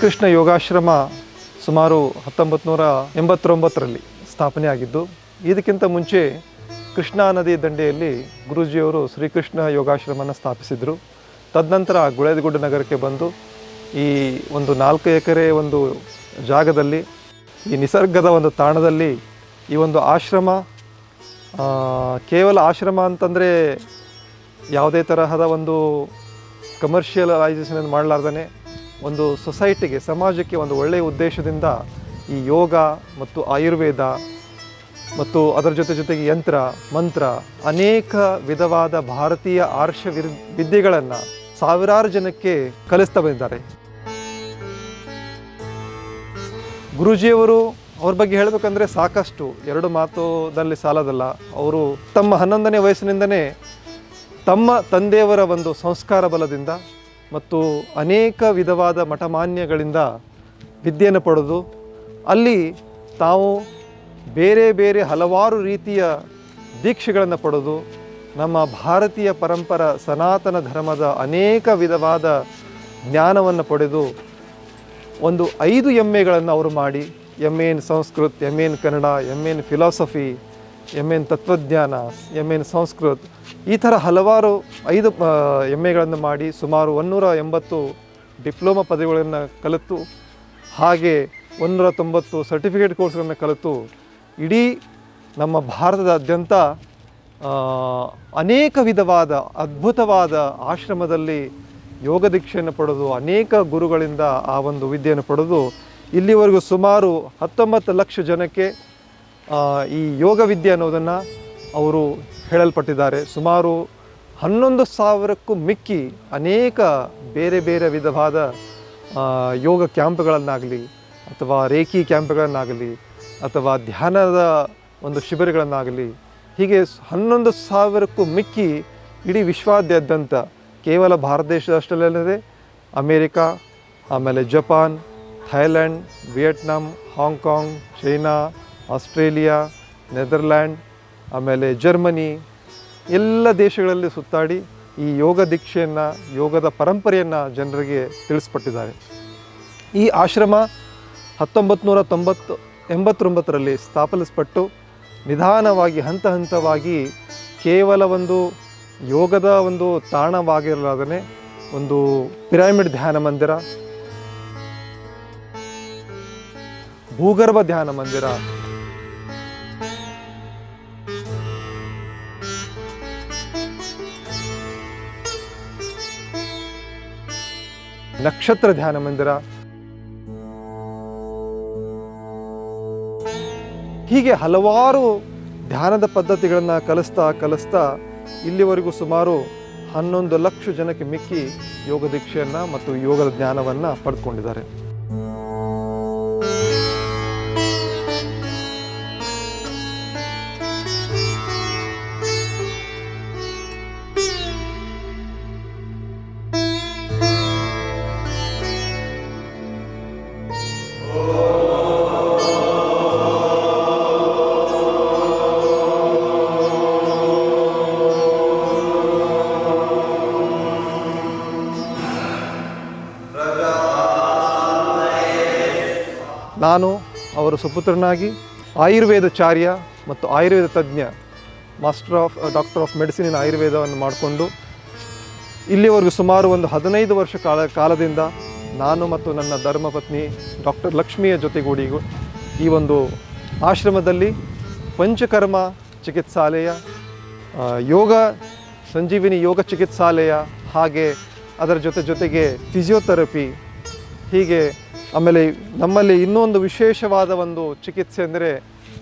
ಶ್ರೀಕೃಷ್ಣ ಯೋಗಾಶ್ರಮ ಸುಮಾರು ಹತ್ತೊಂಬತ್ತು ನೂರ ಎಂಬತ್ತೊಂಬತ್ತರಲ್ಲಿ ಸ್ಥಾಪನೆ ಆಗಿದ್ದು ಇದಕ್ಕಿಂತ ಮುಂಚೆ ಕೃಷ್ಣಾ ನದಿ ದಂಡೆಯಲ್ಲಿ ಗುರೂಜಿಯವರು ಶ್ರೀಕೃಷ್ಣ ಯೋಗಾಶ್ರಮನ ಸ್ಥಾಪಿಸಿದರು. ತದನಂತರ ಗುಳೇದಗುಡ್ಡ ನಗರಕ್ಕೆ ಬಂದು ಈ ಒಂದು ನಾಲ್ಕು ಎಕರೆ ಒಂದು ಜಾಗದಲ್ಲಿ, ಈ ನಿಸರ್ಗದ ಒಂದು ತಾಣದಲ್ಲಿ ಈ ಒಂದು ಆಶ್ರಮ ಕೇವಲ ಆಶ್ರಮ ಅಂತಂದರೆ ಯಾವುದೇ ತರಹದ ಒಂದು ಕಮರ್ಷಿಯಲೈಸೇಷನ್ ಮಾಡಲಾರ್ದೇ ಒಂದು ಸೊಸೈಟಿಗೆ, ಸಮಾಜಕ್ಕೆ ಒಂದು ಒಳ್ಳೆಯ ಉದ್ದೇಶದಿಂದ ಈ ಯೋಗ ಮತ್ತು ಆಯುರ್ವೇದ ಮತ್ತು ಅದರ ಜೊತೆ ಜೊತೆಗೆ ಯಂತ್ರ, ಮಂತ್ರ, ಅನೇಕ ವಿಧವಾದ ಭಾರತೀಯ ಆರ್ಷ ವಿದ್ಯೆಗಳನ್ನು ಸಾವಿರಾರು ಜನಕ್ಕೆ ಕಲಿಸ್ತಾ ಬಂದಿದ್ದಾರೆ ಗುರುಜಿಯವರು ಅವ್ರ ಬಗ್ಗೆ ಹೇಳಬೇಕಂದ್ರೆ ಸಾಕಷ್ಟು. ಎರಡು ಮಾತುದಲ್ಲಿ ಸಾಲದಲ್ಲ. ಅವರು ತಮ್ಮ ಹನ್ನೊಂದನೇ ವಯಸ್ಸಿನಿಂದನೇ ತಮ್ಮ ತಂದೆಯವರ ಒಂದು ಸಂಸ್ಕಾರ ಬಲದಿಂದ ಮತ್ತು ಅನೇಕ ವಿಧವಾದ ಮಠಮಾನ್ಯಗಳಿಂದ ವಿದ್ಯೆಯನ್ನು ಪಡೆದು ಅಲ್ಲಿ ತಾವು ಬೇರೆ ಬೇರೆ ಹಲವಾರು ರೀತಿಯ ದೀಕ್ಷೆಗಳನ್ನು ಪಡೆದು ನಮ್ಮ ಭಾರತೀಯ ಪರಂಪರ ಸನಾತನ ಧರ್ಮದ ಅನೇಕ ವಿಧವಾದ ಜ್ಞಾನವನ್ನು ಪಡೆದು ಒಂದು ಐದು ಎಂ ಎಗಳನ್ನು ಅವರು ಮಾಡಿ M in Sanskrit, M in Kannada, M in philosophy M in ತತ್ವಜ್ಞಾನ ಎಂ ಎನ್ ಸಂಸ್ಕೃತ್, ಈ ಥರ ಹಲವಾರು ಐದು ಎಂ ಎಗಳನ್ನು ಮಾಡಿ ಸುಮಾರು ಒನ್ನೂರ ಎಂಬತ್ತು ಡಿಪ್ಲೊಮಾ ಪದವಿಗಳನ್ನು ಕಲಿತು, ಹಾಗೆ ಒಂದೂರ ತೊಂಬತ್ತು ಸರ್ಟಿಫಿಕೇಟ್ ಕೋರ್ಸ್ಗಳನ್ನು ಕಲಿತು, ಇಡೀ ನಮ್ಮ ಭಾರತದಾದ್ಯಂತ ಅನೇಕ ವಿಧವಾದ ಅದ್ಭುತವಾದ ಆಶ್ರಮದಲ್ಲಿ ಯೋಗ ದೀಕ್ಷೆಯನ್ನು ಪಡೆದು, ಅನೇಕ ಗುರುಗಳಿಂದ ಆ ಒಂದು ವಿದ್ಯೆಯನ್ನು ಪಡೆದು, ಇಲ್ಲಿವರೆಗೂ ಸುಮಾರು ಹತ್ತೊಂಬತ್ತು ಲಕ್ಷ ಜನಕ್ಕೆ ಈ ಯೋಗ ವಿದ್ಯೆ ಅನ್ನೋದನ್ನು ಅವರು ಹೇಳಲ್ಪಟ್ಟಿದ್ದಾರೆ. ಸುಮಾರು ಹನ್ನೊಂದು ಸಾವಿರಕ್ಕೂ ಮಿಕ್ಕಿ ಅನೇಕ ಬೇರೆ ಬೇರೆ ವಿಧವಾದ ಯೋಗ ಕ್ಯಾಂಪ್ಗಳನ್ನಾಗಲಿ ಅಥವಾ ರೇಖಿ ಕ್ಯಾಂಪ್ಗಳನ್ನಾಗಲಿ ಅಥವಾ ಧ್ಯಾನದ ಒಂದು ಶಿಬಿರಗಳನ್ನಾಗಲಿ ಹೀಗೆ ಹನ್ನೊಂದು ಸಾವಿರಕ್ಕೂ ಮಿಕ್ಕಿ ಇಡೀ ವಿಶ್ವಾದ್ಯಂತ ಕೇವಲ ಭಾರತ ದೇಶದಷ್ಟಲ್ಲದೆ ಅಮೇರಿಕಾ, ಆಮೇಲೆ Japan Thailand Vietnam, Hong Kong, China Australia, Netherland, ಆಮೇಲೆ ಜರ್ಮನಿ, ಎಲ್ಲ ದೇಶಗಳಲ್ಲಿ ಸುತ್ತಾಡಿ ಈ ಯೋಗ ದೀಕ್ಷೆಯನ್ನು, ಯೋಗದ ಪರಂಪರೆಯನ್ನು ಜನರಿಗೆ ತಿಳಿಸ್ಪಟ್ಟಿದ್ದಾರೆ ಈ ಆಶ್ರಮ ಹತ್ತೊಂಬತ್ತು ನೂರ ತೊಂಬತ್ತು ಎಂಬತ್ತೊಂಬತ್ತರಲ್ಲಿ ಸ್ಥಾಪಿಸಲ್ಪಟ್ಟು ನಿಧಾನವಾಗಿ, ಹಂತ ಹಂತವಾಗಿ ಕೇವಲ ಒಂದು ಯೋಗದ ಒಂದು ತಾಣವಾಗಿರಲಾದನೆ ಒಂದು ಪಿರಾಮಿಡ್ ಧ್ಯಾನ ಮಂದಿರ, ಭೂಗರ್ಭ ಧ್ಯಾನ ಮಂದಿರ ನಕ್ಷತ್ರ ಧ್ಯಾನ ಮಂದಿರ. ಹೀಗೆ ಹಲವಾರು ಧ್ಯಾನದ ಪದ್ಧತಿಗಳನ್ನು ಕಲಿಸ್ತಾ ಕಲಿಸ್ತಾ ಇಲ್ಲಿವರೆಗೂ ಸುಮಾರು ಹನ್ನೊಂದು ಲಕ್ಷ ಜನಕ್ಕೆ ಮಿಕ್ಕಿ ಯೋಗ ದೀಕ್ಷೆಯನ್ನು ಮತ್ತು ಯೋಗದ ಜ್ಞಾನವನ್ನು ಪಡೆದುಕೊಂಡಿದ್ದಾರೆ. ನಾನು, ಅವರ ಸುಪುತ್ರನಾಗಿ, ಆಯುರ್ವೇದಚಾರ್ಯ ಮತ್ತು ಆಯುರ್ವೇದ ತಜ್ಞ, master of, doctor of medicine in ಆಯುರ್ವೇದವನ್ನು ಮಾಡಿಕೊಂಡು, ಇಲ್ಲಿವರೆಗೂ ಸುಮಾರು ಒಂದು ಹದಿನೈದು ವರ್ಷ ಕಾಲ, ಕಾಲದಿಂದ ನಾನು ಮತ್ತು ನನ್ನ ಧರ್ಮಪತ್ನಿ ಡಾಕ್ಟರ್ ಲಕ್ಷ್ಮಿಯ ಜೊತೆಗೂಡಿ ಈ ಒಂದು ಆಶ್ರಮದಲ್ಲಿ ಪಂಚಕರ್ಮ ಚಿಕಿತ್ಸಾಲಯ ಯೋಗ, ಸಂಜೀವಿನಿ ಯೋಗ ಚಿಕಿತ್ಸಾಲಯ ಹಾಗೆ ಅದರ ಜೊತೆ ಜೊತೆಗೆ ಫಿಸಿಯೋಥೆರಪಿ ಹೀಗೆ ಆಮೇಲೆ ನಮ್ಮಲ್ಲಿ ಇನ್ನೊಂದು ವಿಶೇಷವಾದ ಒಂದು ಚಿಕಿತ್ಸೆ ಅಂದರೆ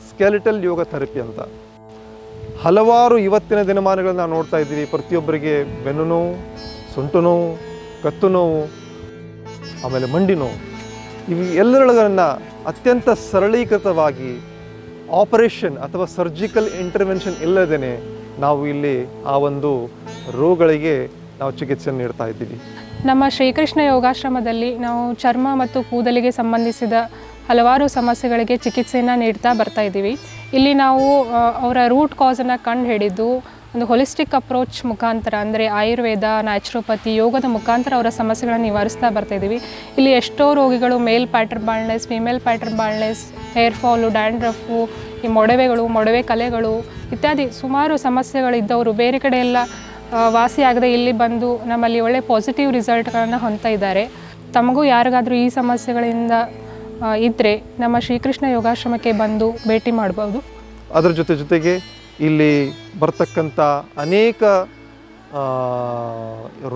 ಸ್ಕೆಲಿಟಲ್ ಯೋಗ ಥೆರಪಿ ಅಂತ. ಹಲವಾರು ಇವತ್ತಿನ ದಿನಮಾನಗಳನ್ನ ನಾವು ನೋಡ್ತಾ ಇದ್ದೀವಿ. ಪ್ರತಿಯೊಬ್ಬರಿಗೆ ಬೆನ್ನು ನೋವು, ಸೊಂಟು ನೋವು, ಕತ್ತು ನೋವು, ಆಮೇಲೆ ಮಂಡಿ ನೋವು. ಇವು ಎಲ್ಲರೊಳಗನ್ನು ಅತ್ಯಂತ ಸರಳೀಕೃತವಾಗಿ ಆಪರೇಷನ್ ಅಥವಾ ಸರ್ಜಿಕಲ್ ಇಂಟರ್ವೆನ್ಷನ್ ಇಲ್ಲದೇ ನಾವು ಇಲ್ಲಿ ಆ ಒಂದು ರೋಗಗಳಿಗೆ ನಾವು ಚಿಕಿತ್ಸೆಯನ್ನು ನೀಡ್ತಾ ಇದ್ದೀವಿ. ನಮ್ಮ ಶ್ರೀಕೃಷ್ಣ ಯೋಗಾಶ್ರಮದಲ್ಲಿ ನಾವು ಚರ್ಮ ಮತ್ತು ಕೂದಲಿಗೆ ಸಂಬಂಧಿಸಿದ ಹಲವಾರು ಸಮಸ್ಯೆಗಳಿಗೆ ಚಿಕಿತ್ಸೆಯನ್ನು ನೀಡ್ತಾ ಬರ್ತಾ ಇದ್ದೀವಿ. ಇಲ್ಲಿ ನಾವು ಅವರ ರೂಟ್ ಕಾಸನ್ನು ಕಂಡು ಹಿಡಿದು ಒಂದು ಹೊಲಿಸ್ಟಿಕ್ ಅಪ್ರೋಚ್ ಮುಖಾಂತರ ಅಂದರೆ ಆಯುರ್ವೇದ ನ್ಯಾಚುರೋಪತಿ ಯೋಗದ ಮುಖಾಂತರ ಅವರ ಸಮಸ್ಯೆಗಳನ್ನು ನಿವಾರಿಸ್ತಾ ಬರ್ತಾ ಇದ್ದೀವಿ. ಇಲ್ಲಿ ಎಷ್ಟೋ ರೋಗಿಗಳು male pattern baldness female pattern baldness hair fall dandruff ಈ ಮೊಡವೆಗಳು, ಮೊಡವೆ ಕಲೆಗಳು ಇತ್ಯಾದಿ ಸುಮಾರು ಸಮಸ್ಯೆಗಳಿದ್ದವರು ಬೇರೆ ಕಡೆ ಎಲ್ಲ ವಾಸಿಯಾಗದೆ ಇಲ್ಲಿ ಬಂದು ನಮ್ಮಲ್ಲಿ ಒಳ್ಳೆ ಪಾಸಿಟಿವ್ ರಿಸಲ್ಟ್ಗಳನ್ನು ಹೊಂದ್ತಾ ಇದ್ದಾರೆ. ತಮಗೂ ಯಾರಿಗಾದರೂ ಈ ಸಮಸ್ಯೆಗಳಿಂದ ಇದ್ದರೆ ನಮ್ಮ ಶ್ರೀಕೃಷ್ಣ ಯೋಗಾಶ್ರಮಕ್ಕೆ ಬಂದು ಭೇಟಿ ಮಾಡ್ಬೋದು. ಅದರ ಜೊತೆ ಜೊತೆಗೆ ಇಲ್ಲಿ ಬರ್ತಕ್ಕಂಥ ಅನೇಕ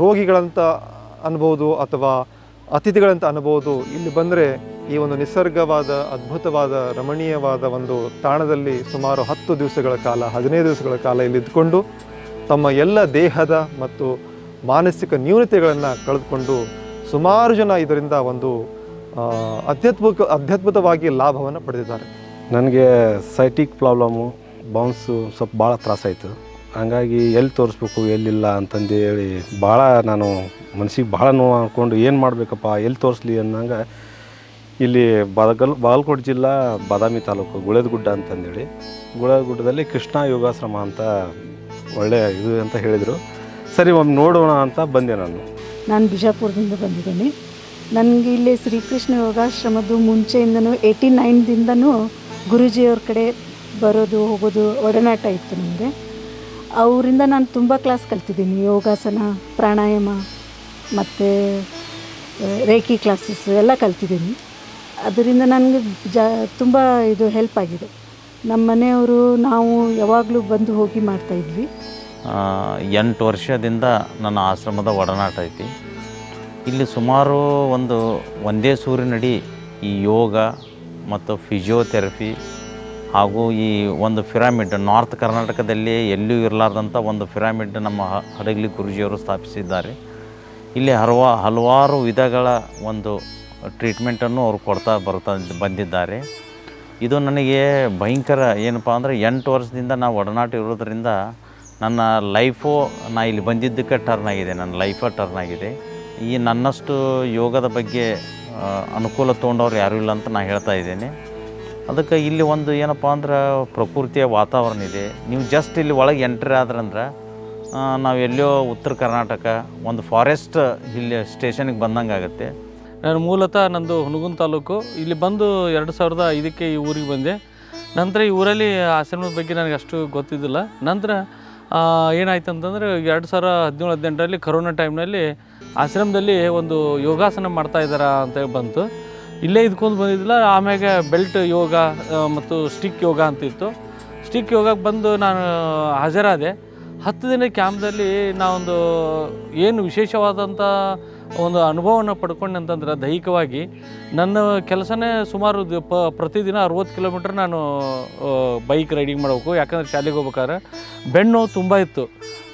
ರೋಗಿಗಳಂತ ಅನ್ಬೋದು ಅಥವಾ ಅತಿಥಿಗಳಂತ ಅನ್ಬೋದು, ಇಲ್ಲಿ ಬಂದರೆ ಈ ಒಂದು ನಿಸರ್ಗವಾದ, ಅದ್ಭುತವಾದ, ರಮಣೀಯವಾದ ಒಂದು ತಾಣದಲ್ಲಿ ಸುಮಾರು ಹತ್ತು ದಿವಸಗಳ ಕಾಲ, ಹದಿನೈದು ದಿವಸಗಳ ಕಾಲ ಇಲ್ಲಿ ಇದ್ಕೊಂಡು ತಮ್ಮ ಎಲ್ಲ ದೇಹದ ಮತ್ತು ಮಾನಸಿಕ ನ್ಯೂನತೆಗಳನ್ನು ಕಳೆದುಕೊಂಡು ಸುಮಾರು ಜನ ಇದರಿಂದ ಒಂದು ಅತ್ಯದ್ಭುತ ಅತ್ಯದ್ಭುತವಾಗಿ ಲಾಭವನ್ನು ಪಡೆದಿದ್ದಾರೆ. ನನಗೆ ಸೈಟಿಕ್ ಪ್ರಾಬ್ಲಮ್ಮು ಬೌನ್ಸು ಸ್ವಲ್ಪ ಭಾಳ ತ್ರಾಸಾಯಿತು ಹಂಗಾಗಿ ಎಲ್ಲಿ ತೋರಿಸ್ಬೇಕು, ಎಲ್ಲಿಲ್ಲ ಅಂತಂದು ಹೇಳಿ ಭಾಳ ನಾನು ಮನಸ್ಸಿಗೆ ಭಾಳ ನೋವು ಅಂದ್ಕೊಂಡು ಏನು ಮಾಡಬೇಕಪ್ಪ, ಎಲ್ಲಿ ತೋರಿಸ್ಲಿ ಅನ್ನಂಗೆ ಇಲ್ಲಿ ಬಾಗಲ್ ಬಾಗಲಕೋಟೆ ಜಿಲ್ಲಾ ಬಾದಾಮಿ ತಾಲೂಕು ಗುಳೇದಗುಡ್ಡ ಅಂತಂದೇಳಿ. ಗುಳೇದಗುಡ್ಡದಲ್ಲಿ ಕೃಷ್ಣ ಯೋಗಾಶ್ರಮ ಅಂತ ಒಳ್ಳೆ ಇದು ಅಂತ ಹೇಳಿದರು. ಸರಿ, ಒಮ್ಮೆ ನೋಡೋಣ ಅಂತ ಬಂದೆ ನಾನು. ನಾನು ಬಿಜಾಪುರದಿಂದ ಬಂದಿದ್ದೀನಿ. ನನಗೆ ಇಲ್ಲಿ ಶ್ರೀಕೃಷ್ಣ ಯೋಗಾಶ್ರಮದ್ದು ಮುಂಚೆಯಿಂದನೂ ಏಯ್ಟಿ ನೈನ್ದಿಂದನೂ ಗುರುಜಿಯವ್ರ ಕಡೆ ಬರೋದು, ಹೋಗೋದು ಒಡನಾಟ ಇತ್ತು ನನಗೆ. ಅವರಿಂದ ನಾನು ತುಂಬ ಕ್ಲಾಸ್ ಕಲ್ತಿದ್ದೀನಿ. ಯೋಗಾಸನ, ಪ್ರಾಣಾಯಾಮ, ಮತ್ತು ರೇಖಿ ಕ್ಲಾಸಸ್ ಎಲ್ಲ ಕಲ್ತಿದ್ದೀನಿ. ಅದರಿಂದ ನನಗೆ ಜಾ, ತುಂಬ ಇದು ಹೆಲ್ಪ್ ಆಗಿದೆ. ನಮ್ಮ ಮನೆಯವರು ನಾವು ಯಾವಾಗಲೂ ಬಂದು ಹೋಗಿ ಮಾಡ್ತಾ ಇದ್ವಿ. ಎಂಟು ವರ್ಷದಿಂದ ನನ್ನ ಆಶ್ರಮದ ಒಡನಾಟ ಐತಿ. ಇಲ್ಲಿ ಸುಮಾರು ಒಂದು ಒಂದೇ ಸೂರಿನಡಿ ಈ ಯೋಗ ಮತ್ತು ಫಿಸಿಯೋಥೆರಪಿ ಹಾಗೂ ಈ ಒಂದು ಪಿರಾಮಿಡ್ ನಾರ್ತ್ ಕರ್ನಾಟಕದಲ್ಲಿ ಎಲ್ಲೂ ಇರಲಾರ್ದಂಥ ಒಂದು ಪಿರಾಮಿಡ್ ನಮ್ಮ ಹಡಗಲಿ ಗುರುಜಿಯವರು ಸ್ಥಾಪಿಸಿದ್ದಾರೆ. ಇಲ್ಲಿ ಹಲವಾ ಹಲವಾರು ವಿಧಗಳ ಒಂದು ಟ್ರೀಟ್ಮೆಂಟನ್ನು ಅವರು ಕೊಡ್ತಾ ಬರ್ತಾ ಬಂದಿದ್ದಾರೆ. ಇದು ನನಗೆ ಭಯಂಕರ, ಏನಪ್ಪ ಅಂದರೆ ಎಂಟು ವರ್ಷದಿಂದ ನಾವು ಒಡನಾಟ ಇರೋದ್ರಿಂದ ನನ್ನ ಲೈಫು ನಾ ಇಲ್ಲಿ ಬಂದಿದ್ದಕ್ಕೆ ಟರ್ನ್ ಆಗಿದೆ, ನನ್ನ ಲೈಫ ಟರ್ನ್ ಆಗಿದೆ. ಈ ನನ್ನಷ್ಟು ಯೋಗದ ಬಗ್ಗೆ ಅನುಕೂಲ ತೊಗೊಂಡವ್ರು ಯಾರೂ ಇಲ್ಲ ಅಂತ ನಾನು ಹೇಳ್ತಾ ಇದ್ದೇನೆ. ಅದಕ್ಕೆ ಇಲ್ಲಿ ಒಂದು ಏನಪ್ಪ ಅಂದ್ರೆ ಪ್ರಕೃತಿಯ ವಾತಾವರಣ ಇದೆ. ನೀವು ಜಸ್ಟ್ ಇಲ್ಲಿ ಒಳಗೆ ಎಂಟ್ರಿ ಆದ್ರಂದ್ರೆ ನಾವು ಎಲ್ಲೋ ಉತ್ತರ ಕರ್ನಾಟಕ, ಒಂದು ಫಾರೆಸ್ಟ್ ಇಲ್ಲಿ ಸ್ಟೇಷನಿಗೆ ಬಂದಂಗೆ ಆಗುತ್ತೆ ನಾನು ಮೂಲತಃ ನಂದು ಹುನಗುಂದ ತಾಲೂಕು. ಇಲ್ಲಿ ಬಂದು ಎರಡು ಸಾವಿರದ ಐದಕ್ಕೆ ಈ ಊರಿಗೆ ಬಂದೆ. ನಂತರ ಈ ಊರಲ್ಲಿ ಆಶ್ರಮದ ಬಗ್ಗೆ ನನಗೆ ಅಷ್ಟು ಗೊತ್ತಿದ್ದಿಲ್ಲ. ನಂತರ ಏನಾಯ್ತು ಅಂತಂದರೆ ಎರಡು ಸಾವಿರ ಹದಿನೇಳು, ಹದಿನೆಂಟರಲ್ಲಿ ಕರೋನಾ ಟೈಮ್ನಲ್ಲಿ ಆಶ್ರಮದಲ್ಲಿ ಒಂದು ಯೋಗಾಸನ ಮಾಡ್ತಾ ಅಂತ ಅಂತೇಳಿ ಬಂತು. ಇಲ್ಲೇ ಇದ್ಕೊಂಡು ಬಂದಿದ್ದಿಲ್ಲ. ಆಮ್ಯಾಗೆ ಬೆಲ್ಟ್ ಯೋಗ ಮತ್ತು ಸ್ಟಿಕ್ ಯೋಗ ಅಂತ ಇತ್ತು. ಸ್ಟಿಕ್ ಯೋಗಕ್ಕೆ ಬಂದು ನಾನು ಹಾಜರಾದೆ. ಹತ್ತು ದಿನ ಕ್ಯಾಂಪ್ದಲ್ಲಿ ನಾವೊಂದು ಏನು ವಿಶೇಷವಾದಂಥ ಒಂದು ಅನುಭವವನ್ನು ಪಡ್ಕೊಂಡೆ ಅಂತಂದ್ರೆ ದೈಹಿಕವಾಗಿ ನನ್ನ ಕೆಲಸನೇ ಸುಮಾರು ಪ ಪ್ರತಿದಿನ ಅರುವತ್ತು ಕಿಲೋಮೀಟ್ರ್ ನಾನು ಬೈಕ್ ರೈಡಿಂಗ್ ಮಾಡಬೇಕು. ಯಾಕಂದರೆ ಶಾಲೆಗೆ ಹೋಗ್ಬೇಕಾದ್ರೆ ನೋವು ತುಂಬ ಇತ್ತು.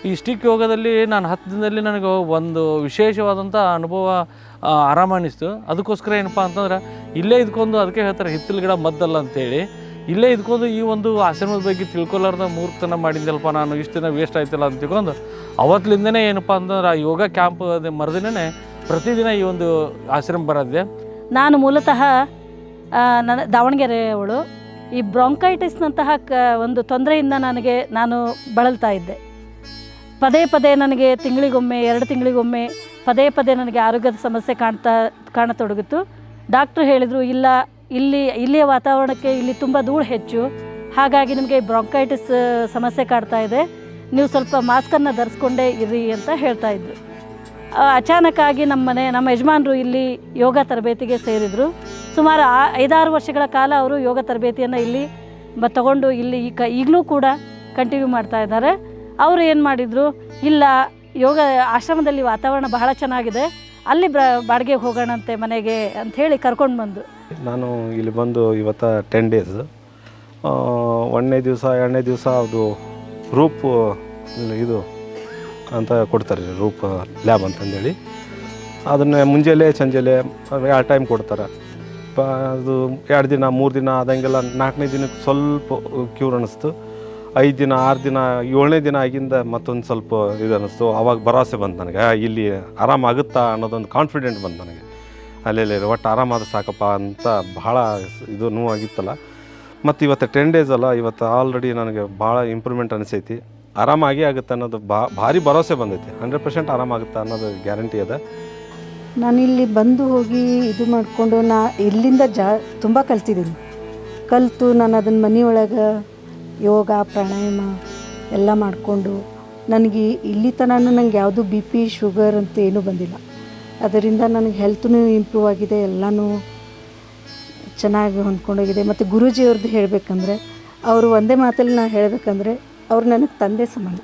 ಈ ಸ್ಟಿಕ್ ಯೋಗದಲ್ಲಿ ನಾನು ಹತ್ತು ದಿನದಲ್ಲಿ ನನಗೆ ಒಂದು ವಿಶೇಷವಾದಂಥ ಅನುಭವ ಆರಾಮ ಅನ್ನಿಸ್ತು ಅದಕ್ಕೋಸ್ಕರ ಏನಪ್ಪ ಅಂತಂದ್ರೆ ಇಲ್ಲೇ ಇದ್ಕೊಂಡು ಅದಕ್ಕೆ ಹೇಳ್ತಾರೆ ಹಿತ್ತಲು ಗಿಡ ಮದ್ದಲ್ಲ ಅಂತೇಳಿ. ಇಲ್ಲೇ ಇದ್ಕೊಂಡು ಈ ಒಂದು ಆಶ್ರಮದ ಬಗ್ಗೆ ತಿಳ್ಕೊಲಾರ್ದ ಮೂರ್ತನ ಮಾಡಿದ್ದಲ್ಪ ನಾನು, ಇಷ್ಟು ದಿನ ವೇಸ್ಟ್ ಆಯ್ತಲ್ಲ ಅಂತ ತಿಳ್ಕೊಂಡು ಅವತ್ತಿಂದನೇ ಏನಪ್ಪ ಅಂತಂದ್ರೆ ಆ ಯೋಗ ಕ್ಯಾಂಪ್ ಮರುದಿನೇ ಪ್ರತಿದಿನ ಈ ಒಂದು ಆಶ್ರಮ ಬರೋದೆ ನಾನು ಮೂಲತಃ ನನ್ನ ದಾವಣಗೆರೆಯವಳು. ಈ ಬ್ರಾಂಕೈಟಿಸ್ನಂತಹ ಕ ಒಂದು ತೊಂದರೆಯಿಂದ ನನಗೆ ನಾನು ಬಳಲ್ತಾ ಇದ್ದೆ. ಪದೇ ಪದೇ ನನಗೆ ತಿಂಗಳಿಗೊಮ್ಮೆ ಎರಡು ತಿಂಗಳಿಗೊಮ್ಮೆ ಪದೇ ಪದೇ ನನಗೆ ಆರೋಗ್ಯದ ಸಮಸ್ಯೆ ಕಾಣ್ತಾ ಕಾಣತೊಡಗಿತು ಡಾಕ್ಟ್ರು ಹೇಳಿದರು ಇಲ್ಲ ಇಲ್ಲಿ ಇಲ್ಲಿಯ ವಾತಾವರಣಕ್ಕೆ ಇಲ್ಲಿ ತುಂಬ ಧೂಳು ಹೆಚ್ಚು. ಹಾಗಾಗಿ ನಿಮಗೆ ಬ್ರಾಂಕೈಟಿಸ್ ಸಮಸ್ಯೆ ಕಾಡ್ತಾ ಇದೆ. ನೀವು ಸ್ವಲ್ಪ ಮಾಸ್ಕನ್ನು ಧರಿಸ್ಕೊಂಡೇ ಇರಿ ಅಂತ ಹೇಳ್ತಾ ಇದ್ರು. ಆ, ಅಚಾನಕ್ಕಾಗಿ ನಮ್ಮ ಮನೆ, ನಮ್ಮ ಯಜಮಾನರು ಇಲ್ಲಿ ಯೋಗ ತರಬೇತಿಗೆ ಸೇರಿದರು. ಸುಮಾರು ಐದಾರು ವರ್ಷಗಳ ಕಾಲ ಅವರು ಯೋಗ ತರಬೇತಿಯನ್ನು ಇಲ್ಲಿ ಬ, ತಗೊಂಡು ಇಲ್ಲಿ ಈಗ ಈಗಲೂ ಕೂಡ ಕಂಟಿನ್ಯೂ ಮಾಡ್ತಾ ಇದ್ದಾರೆ. ಅವರು ಏನು ಮಾಡಿದರು, ಇಲ್ಲ, ಯೋಗ ಆಶ್ರಮದಲ್ಲಿ ವಾತಾವರಣ ಬಹಳ ಚೆನ್ನಾಗಿದೆ, ಅಲ್ಲಿ ಬಾಡಿಗೆಗೆ ಹೋಗೋಣಂತೆ ಮನೆಗೆ ಅಂಥೇಳಿ ಕರ್ಕೊಂಡು ಬಂದು ನಾನು ಇಲ್ಲಿ ಬಂದು ಇವತ್ತು ಟೆನ್ ಡೇಸ್ ಒಂದನೇ ದಿವಸ, ಎರಡನೇ ದಿವಸ ಅದು ರೂಪ್, ಇದು ಅಂತ ಕೊಡ್ತಾರೆ, ರೂಪ ಲ್ಯಾಬ್ ಅಂತಂದೇಳಿ. ಅದನ್ನು ಮುಂಜಾನೆ, ಸಂಜೆಲೆ, ಎರಡು ಟೈಮ್ ಕೊಡ್ತಾರೆ. ಅದು ಎರಡು ದಿನ, ಮೂರು ದಿನ ಆದಂಗೆಲ್ಲ ನಾಲ್ಕನೇ ದಿನಕ್ಕೆ ಸ್ವಲ್ಪ ಕ್ಯೂರ್ ಅನ್ನಿಸ್ತು. ಐದು ದಿನ, ಆರು ದಿನ, ಏಳನೇ ದಿನ ಆಗಿಂದ ಮತ್ತೊಂದು ಸ್ವಲ್ಪ ಇದು ಅನ್ನಿಸ್ತು. ಅವಾಗ ಭರವಸೆ ಬಂತು ನನಗೆ. ಇಲ್ಲಿ ಇಲ್ಲಿ ಆರಾಮಾಗುತ್ತಾ ಅನ್ನೋದೊಂದು ಕಾನ್ಫಿಡೆಂಟ್ ಬಂತು ನನಗೆ. ಅಲ್ಲೆಲ್ಲಿ ಒಟ್ಟು ಆರಾಮಾದ ಸಾಕಪ್ಪ ಅಂತ ಭಾಳ ಇದು ನೋವಾಗಿತ್ತಲ್ಲ. ಮತ್ತು ಇವತ್ತು ಟೆನ್ ಡೇಸ್ ಅಲ್ಲ, ಇವತ್ತು ಆಲ್ರೆಡಿ ನನಗೆ ಭಾಳ ಇಂಪ್ರೂವ್ಮೆಂಟ್ ಅನಿಸೈತಿ. ಆರಾಮಾಗಿ ಆಗುತ್ತೆ ಅನ್ನೋದು ಬಾ, ಭಾರಿ ಭರವಸೆ ಬಂದೈತಿ. ಹಂಡ್ರೆಡ್ ಪರ್ಸೆಂಟ್ ಆರಾಮಾಗುತ್ತೆ ಅನ್ನೋದು ಗ್ಯಾರಂಟಿ ಅದ. ಇಲ್ಲಿ ಬಂದು ಹೋಗಿ ಇದು ಮಾಡಿಕೊಂಡು ನಾ ಇಲ್ಲಿಂದ ಜಾ, ತುಂಬ ಕಲ್ತಿದ್ದೀನಿ. ಕಲಿತು ನಾನು ಅದನ್ನು ಮನೆಯೊಳಗೆ ಯೋಗ, ಪ್ರಾಣಾಯಾಮ ಎಲ್ಲ ಮಾಡಿಕೊಂಡು ನನಗೆ ಇಲ್ಲಿ ತನಕ ನಂಗೆ ಯಾವುದು ಬಿ ಪಿ ಶುಗರ್ ಅಂತ ಏನೂ ಬಂದಿಲ್ಲ. ಅದರಿಂದ ನನಗೆ ಹೆಲ್ತ್ನೂ ಇಂಪ್ರೂವ್ ಆಗಿದೆ, ಎಲ್ಲನೂ ಚೆನ್ನಾಗಿ ಹೊಂದ್ಕೊಂಡೋಗಿದೆ. ಮತ್ತು ಗುರೂಜಿಯವ್ರದ್ದು ಹೇಳಬೇಕಂದ್ರೆ, ಅವರು ಒಂದೇ ಮಾತಲ್ಲಿ ನಾನು ಹೇಳಬೇಕಂದ್ರೆ, ಅವ್ರು ನನಗೆ ತಂದೆ ಸಮಾನ